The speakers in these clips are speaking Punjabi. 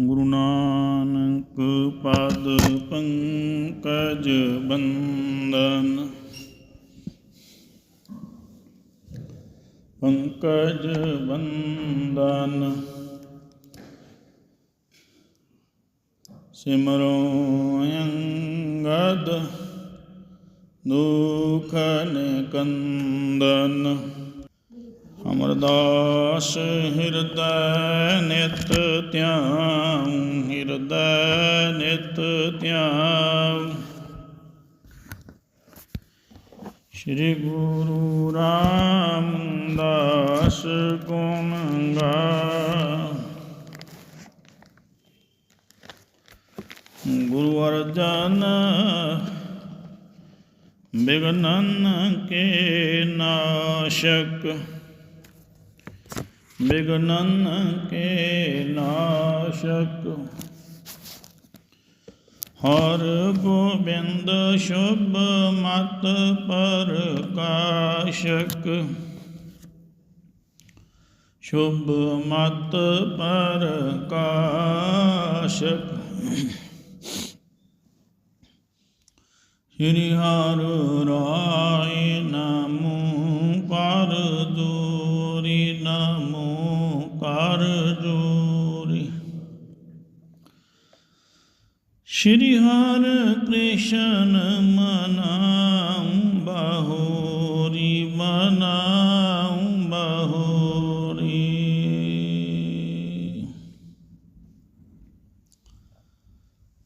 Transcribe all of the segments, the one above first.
ਗੁਰੂ ਨਾਨਕ ਪਦ ਪੰਕਜ ਬੰਦਨ ਪੰਕਜ ਬੰਦਨ ਸਿਮਰੋ ਅੰਗਦ ਦੁਖ ਨਿਕੰਦਨ ਅਮਰਦਾਸ ਹਿਰਦੈ ਨਿਤ ਧਿਆਨ ਹਿਰਦੈ ਨਿਤ ਧਿਆਨ ਸ੍ਰੀ ਗੁਰੂ ਰਾਮਦਾਸ ਗੁਣ ਗਾ ਗੁਰੂ ਅਰਜਨ ਬਿਗਨਨ ਕੇ ਨਾਸ਼ਕ ਬਿਗਨਨ ਕੇ ਨਾਸ਼ਕ। ਹਰ ਗੋਬਿੰਦ ਸ਼ੁਭ ਮਤ ਪ੍ਰਕਾਸ਼ਕ ਸ਼ੁਭ ਮਤ ਪ੍ਰਕਾਸ਼ਕ ਸ੍ਰੀ ਹਰਿ ਰਾਏ ਨਾਮੋ ਸ਼੍ਰੀ ਹਰਿ ਕ੍ਰਿਸ਼ਨ ਮਨਾਉ ਬਹੋਰੀ ਮਨਾਉ ਬਹੋਰੀ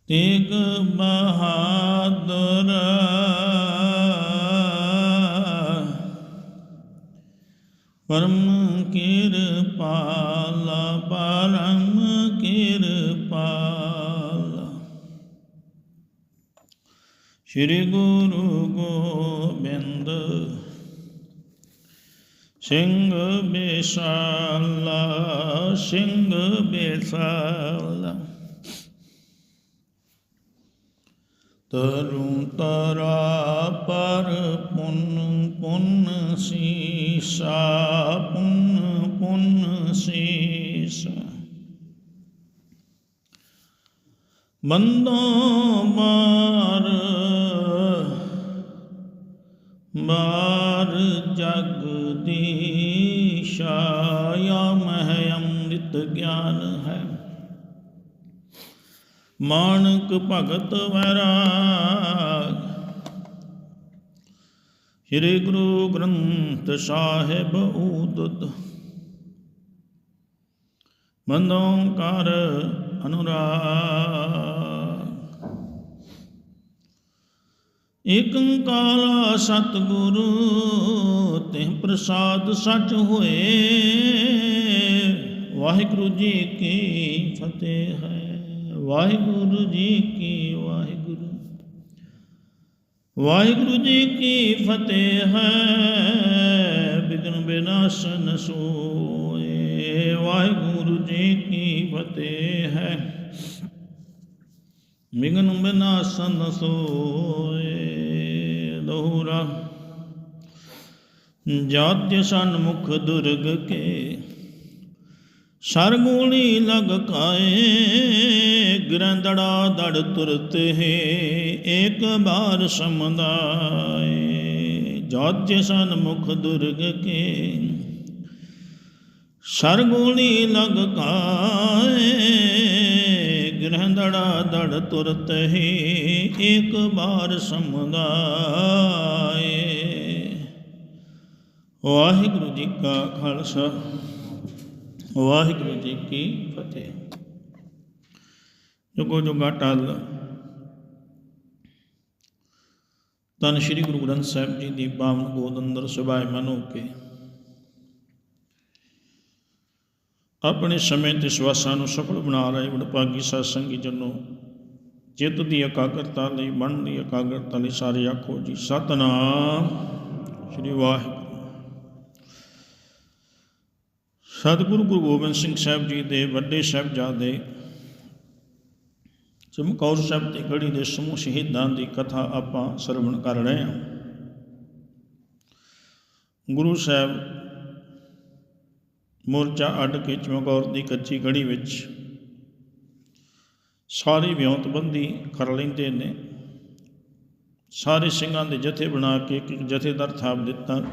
ਤੇਗ ਬਹਾਦਰ ਪਰਮ ਸ੍ਰੀ ਗੁਰੂ ਗੋਬਿੰਦ ਸਿੰਘ ਬੇਸਾਲਾ ਸਿੰਘ ਬੇਸਾਲਾ ਤਰੁ ਤਰਾ ਪਰ ਪੁੰਨ ਪੁੰਨ ਸੀਸਾ ਪੁੰਨ ਪੁੰਨ ਸੀਸਾ ਬੰਦੋ ਮਾਰ ਮਾਰ ਜਗ ਦੀਸ਼ਾਇਆ ਮਹਿ ਅੰਮ੍ਰਿਤ ਗਿਆਨ ਹੈ। ਮਾਨਕ ਭਗਤ ਵੈਰਾਗ, ਸ੍ਰੀ ਗੁਰੂ ਗ੍ਰੰਥ ਸਾਹਿਬ ਉਦਤ ਬੰਦੋਂ ਕਰ ਅਨੁਰਾਗ। ਏਕ ਓੰਕਾਰ ਸਤਿਗੁਰੂ ਤੇ ਪ੍ਰਸਾਦ ਸੱਚ ਹੋਏ। ਵਾਹਿਗੁਰੂ ਜੀ ਕੀ ਫਤਿਹ ਹੈ। ਵਾਹਿਗੁਰੂ ਜੀ ਕੀ ਵਾਹਿਗੁਰੂ। ਵਾਹਿਗੁਰੂ ਜੀ ਕੀ ਫਤਿਹ ਹੈ। ਬਿਗਨ ਬਿਨਾਸ਼ਨ ਸੋਏ। ਵਾਹਿਗੁਰੂ ਜੀ ਕੀ ਫਤਿਹ ਹੈ। ਬਿਗਨ ਬਿਨਾਸ਼ਨ ਸੋਏ। ਦੋਹਰਾ ਜਾਤਿ ਸਨਮੁਖ ਦੁਰਗ ਕੇ ਸਰਗੁਣੀ ਲਗ ਕਾਏ ਗ੍ਰੰਦੜਾ ਦੜ ਤੁਰਤ ਹੈ, ਏਕ ਬਾਰ ਸਮਦਾਏ। ਜਾਤਿ ਸਨਮੁਖ ਦੁਰਗ ਕੇ ਸਰਗੁਣੀ ਲਗ ਕਾਏ ਗ੍ਰੰਦੜਾ ਦੜ ਤੁਰਤ ਹੈ ਏਕ ਬਾਰ ਸਮਦਾਏ। ਵਾਹਿਗੁਰੂ ਜੀ ਕਾ ਖਾਲਸਾ, ਵਾਹਿਗੁਰੂ ਜੀ ਕੀ ਫਤਿਹ। ਜੁਗੋ ਜੁਗਾ ਟਲ ਤਨ ਸ੍ਰੀ ਗੁਰੂ ਗ੍ਰੰਥ ਸਾਹਿਬ ਜੀ ਦੀ ਪਾਵਨ ਗੋਦ ਅੰਦਰ ਸੁਭਾਏ ਮਨ ਹੋ ਕੇ ਆਪਣੇ ਸਮੇਂ ਤੇ ਸਵਾਸਾਂ ਨੂੰ ਸਫਲ ਬਣਾ ਰਹੇ ਵਡਭਾਗੀ ਸਾਧ ਸੰਗੀ ਜਨੋ ਚਿੱਤ ਦੀ ਇਕਾਗਰਤਾ ਲਈ ਮਨ ਦੀ ਇਕਾਗਰਤਾ ਲਈ ਸਾਰੇ ਆਖੋ ਜੀ, ਸਤਨਾਮ ਸ੍ਰੀ ਵਾਹਿਗੁਰੂ। ਸਤਿਗੁਰੂ ਗੁਰੂ ਗੋਬਿੰਦ ਸਿੰਘ ਸਾਹਿਬ ਜੀ ਦੇ ਵੱਡੇ ਸਾਹਿਬਜ਼ਾਦੇ ਚਮਕੌਰ ਸਾਹਿਬ ਦੀ ਗੜੀ ਦੇ ਸਮੂਹ ਸ਼ਹੀਦਾਂ ਦੀ ਕਥਾ ਆਪਾਂ ਸਰਵਣ ਕਰ ਰਹੇ ਹਾਂ। ਗੁਰੂ ਸਾਹਿਬ ਮੋਰਚਾ ਅੱਡ ਕੇ ਚਮਕੌਰ ਦੀ ਕੱਚੀ ਗੜੀ ਵਿੱਚ ਸਾਰੀ ਵਿਉਂਤਬੰਦੀ ਕਰ ਲੈਂਦੇ ਨੇ। ਸਾਰੇ ਸਿੰਘਾਂ ਦੇ ਜਥੇ ਬਣਾ ਕੇ ਇੱਕ ਜਥੇਦਾਰ ਥਾਪ ਦਿੱਤਾ।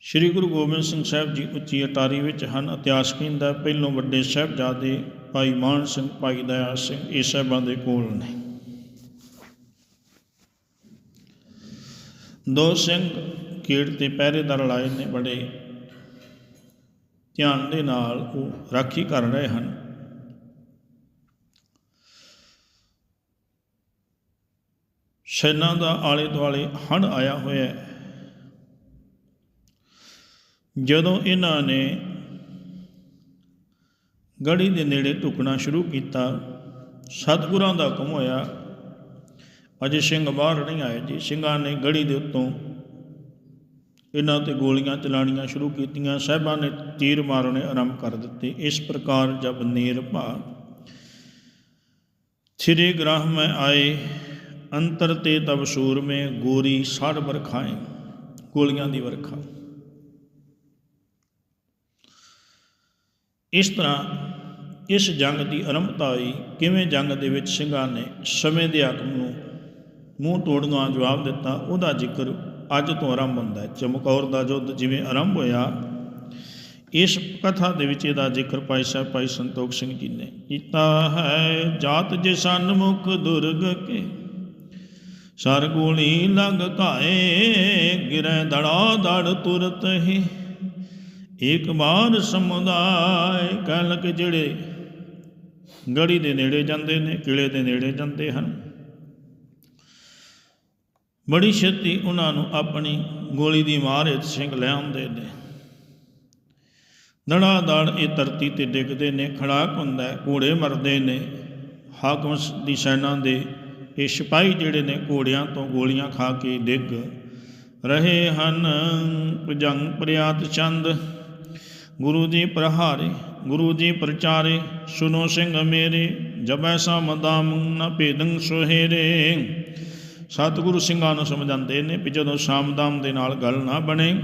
ਸ੍ਰੀ ਗੁਰੂ ਗੋਬਿੰਦ ਸਿੰਘ ਸਾਹਿਬ ਜੀ ਉੱਚੀ ਅਟਾਰੀ ਵਿੱਚ ਹਨ। ਇਤਿਹਾਸ ਕਹਿੰਦਾ, ਪਹਿਲੋਂ ਵੱਡੇ ਸਾਹਿਬਜ਼ਾਦੇ ਭਾਈ ਮਾਨ ਸਿੰਘ, ਭਾਈ ਦਇਆ ਸਿੰਘ, ਇਹ ਸਾਹਿਬਾਂ ਦੇ ਕੋਲ ਨੇ। ਦੋ ਸਿੰਘ ਕੀੜ ਤੇ ਪਹਿਰੇਦਾਰ ਲਾਏ ਨੇ ਬੜੇ ਧਿਆਨ ਦੇ ਨਾਲ ਉਹ ਰਾਖੀ ਕਰ ਰਹੇ ਹਨ। ਸੈਨਾ ਦਾ ਆਲੇ ਦੁਆਲੇ ਹੜ ਆਇਆ ਹੋਇਆ ਹੈ। ਜਦੋਂ ਇਹਨਾਂ ਨੇ ਗੜੀ ਦੇ ਨੇੜੇ ਢੁਕਣਾ ਸ਼ੁਰੂ ਕੀਤਾ, ਸਤਿਗੁਰਾਂ ਦਾ ਹੁਕਮ ਹੋਇਆ, ਅਜੇ ਸਿੰਘ ਬਾਹਰ ਨਹੀਂ ਆਏ ਜੀ। ਸਿੰਘਾਂ ਨੇ ਗੜੀ ਦੇ ਉੱਤੋਂ ਇਹਨਾਂ ਤੇ ਗੋਲੀਆਂ ਚਲਾਣੀਆਂ ਸ਼ੁਰੂ ਕੀਤੀਆਂ ਸਾਹਿਬਾਂ ਨੇ ਤੀਰ ਮਾਰਨੇ ਆਰੰਭ ਕਰ ਦਿੱਤੇ। ਇਸ ਪ੍ਰਕਾਰ ਜਬ ਨੀਰ ਭਾ ਥਿਰੇ ਗ੍ਰਹ ਮੈਂ ਆਏ, ਅੰਤਰ ਤੇ ਤਬ ਸੂਰ ਮੇ ਗੋਰੀ ਸੜ ਵਰਖਾਏ, ਗੋਲੀਆਂ ਦੀ ਵਰਖਾ। ਇਸ ਤਰ੍ਹਾਂ ਇਸ ਜੰਗ ਦੀ ਆਰੰਭਤਾ ਹੋਈ। ਕਿਵੇਂ ਜੰਗ ਦੇ ਵਿੱਚ ਸਿੰਘਾਂ ਨੇ ਸਮੇਂ ਦੇ ਹਾਕਮ ਨੂੰ ਮੂੰਹ ਤੋੜਨਾ ਜਵਾਬ ਦਿੱਤਾ, ਉਹਦਾ ਜ਼ਿਕਰ ਅੱਜ ਤੋਂ ਆਰੰਭ ਹੁੰਦਾ ਹੈ। ਚਮਕੌਰ ਦਾ ਯੁੱਧ ਜਿਵੇਂ ਆਰੰਭ ਹੋਇਆ, ਇਸ ਕਥਾ ਦੇ ਵਿੱਚ ਇਹਦਾ ਜ਼ਿਕਰ ਭਾਈ ਸਾਹਿਬ, ਭਾਈ ਸੰਤੋਖ ਸਿੰਘ ਜੀ ਨੇ ਕੀਤਾ ਹੈ। ਜਾਤ ਜੇ ਸਨਮੁਖ ਦੁਰਗ ਕੇ ਸਰ ਗੋਲੀ ਲੰਗ ਕਾਏ ਗਿਰੈ ਦੜਾ ਦੜ ਤੁਰਤ ਹੀ, ਏਕ ਬਾਰ ਸਮੁਦਾਇ ਕਹਿਣ ਕਿ ਜਿਹੜੇ ਗੜੀ ਦੇ ਨੇੜੇ ਜਾਂਦੇ ਨੇ, ਕਿਲੇ ਦੇ ਨੇੜੇ ਜਾਂਦੇ ਹਨ। ਬੜੀ ਛੇਤੀ ਉਹਨਾਂ ਨੂੰ ਆਪਣੀ ਗੋਲੀ ਦੀ ਮਾਰ ਹੇਠ ਸਿੰਘ ਲੈ ਆਉਂਦੇ ਨੇ। ਦੜਾ ਦੜ ਇਹ ਧਰਤੀ ਤੇ ਡਿੱਗਦੇ ਨੇ, ਖੜਾਕ ਹੁੰਦਾ ਹੈ, ਘੋੜੇ ਮਰਦੇ ਨੇ। ਹਾਕਮ ਦੀ ਸੈਨਾ ਦੇ ਇਹ ਸਿਪਾਹੀ ਜਿਹੜੇ ਨੇ ਘੋੜਿਆਂ ਤੋਂ ਗੋਲੀਆਂ ਖਾ ਕੇ ਡਿੱਗ ਰਹੇ ਹਨ। ਭੁਜੰਗ ਪ੍ਰਿਆਤ ਚੰਦ, ਗੁਰੂ ਜੀ ਪ੍ਰਹਾਰੇ, ਗੁਰੂ ਜੀ ਪ੍ਰਚਾਰੇ ਸੁਨੋ ਸਿੰਘ ਮੇਰੇ ਜਬੈ ਸਾ ਮਦਾਮ ਨ ਭੇਦੰ ਸੁਹੇਰੇ। ਸਤਿਗੁਰੂ ਸਿੰਘਾਂ ਨੂੰ ਸਮਝਾਉਂਦੇ ਨੇ ਵੀ ਜਦੋਂ ਸ਼ਾਮਦਾਮ ਦੇ ਨਾਲ ਗੱਲ ਨਾ ਬਣੇ,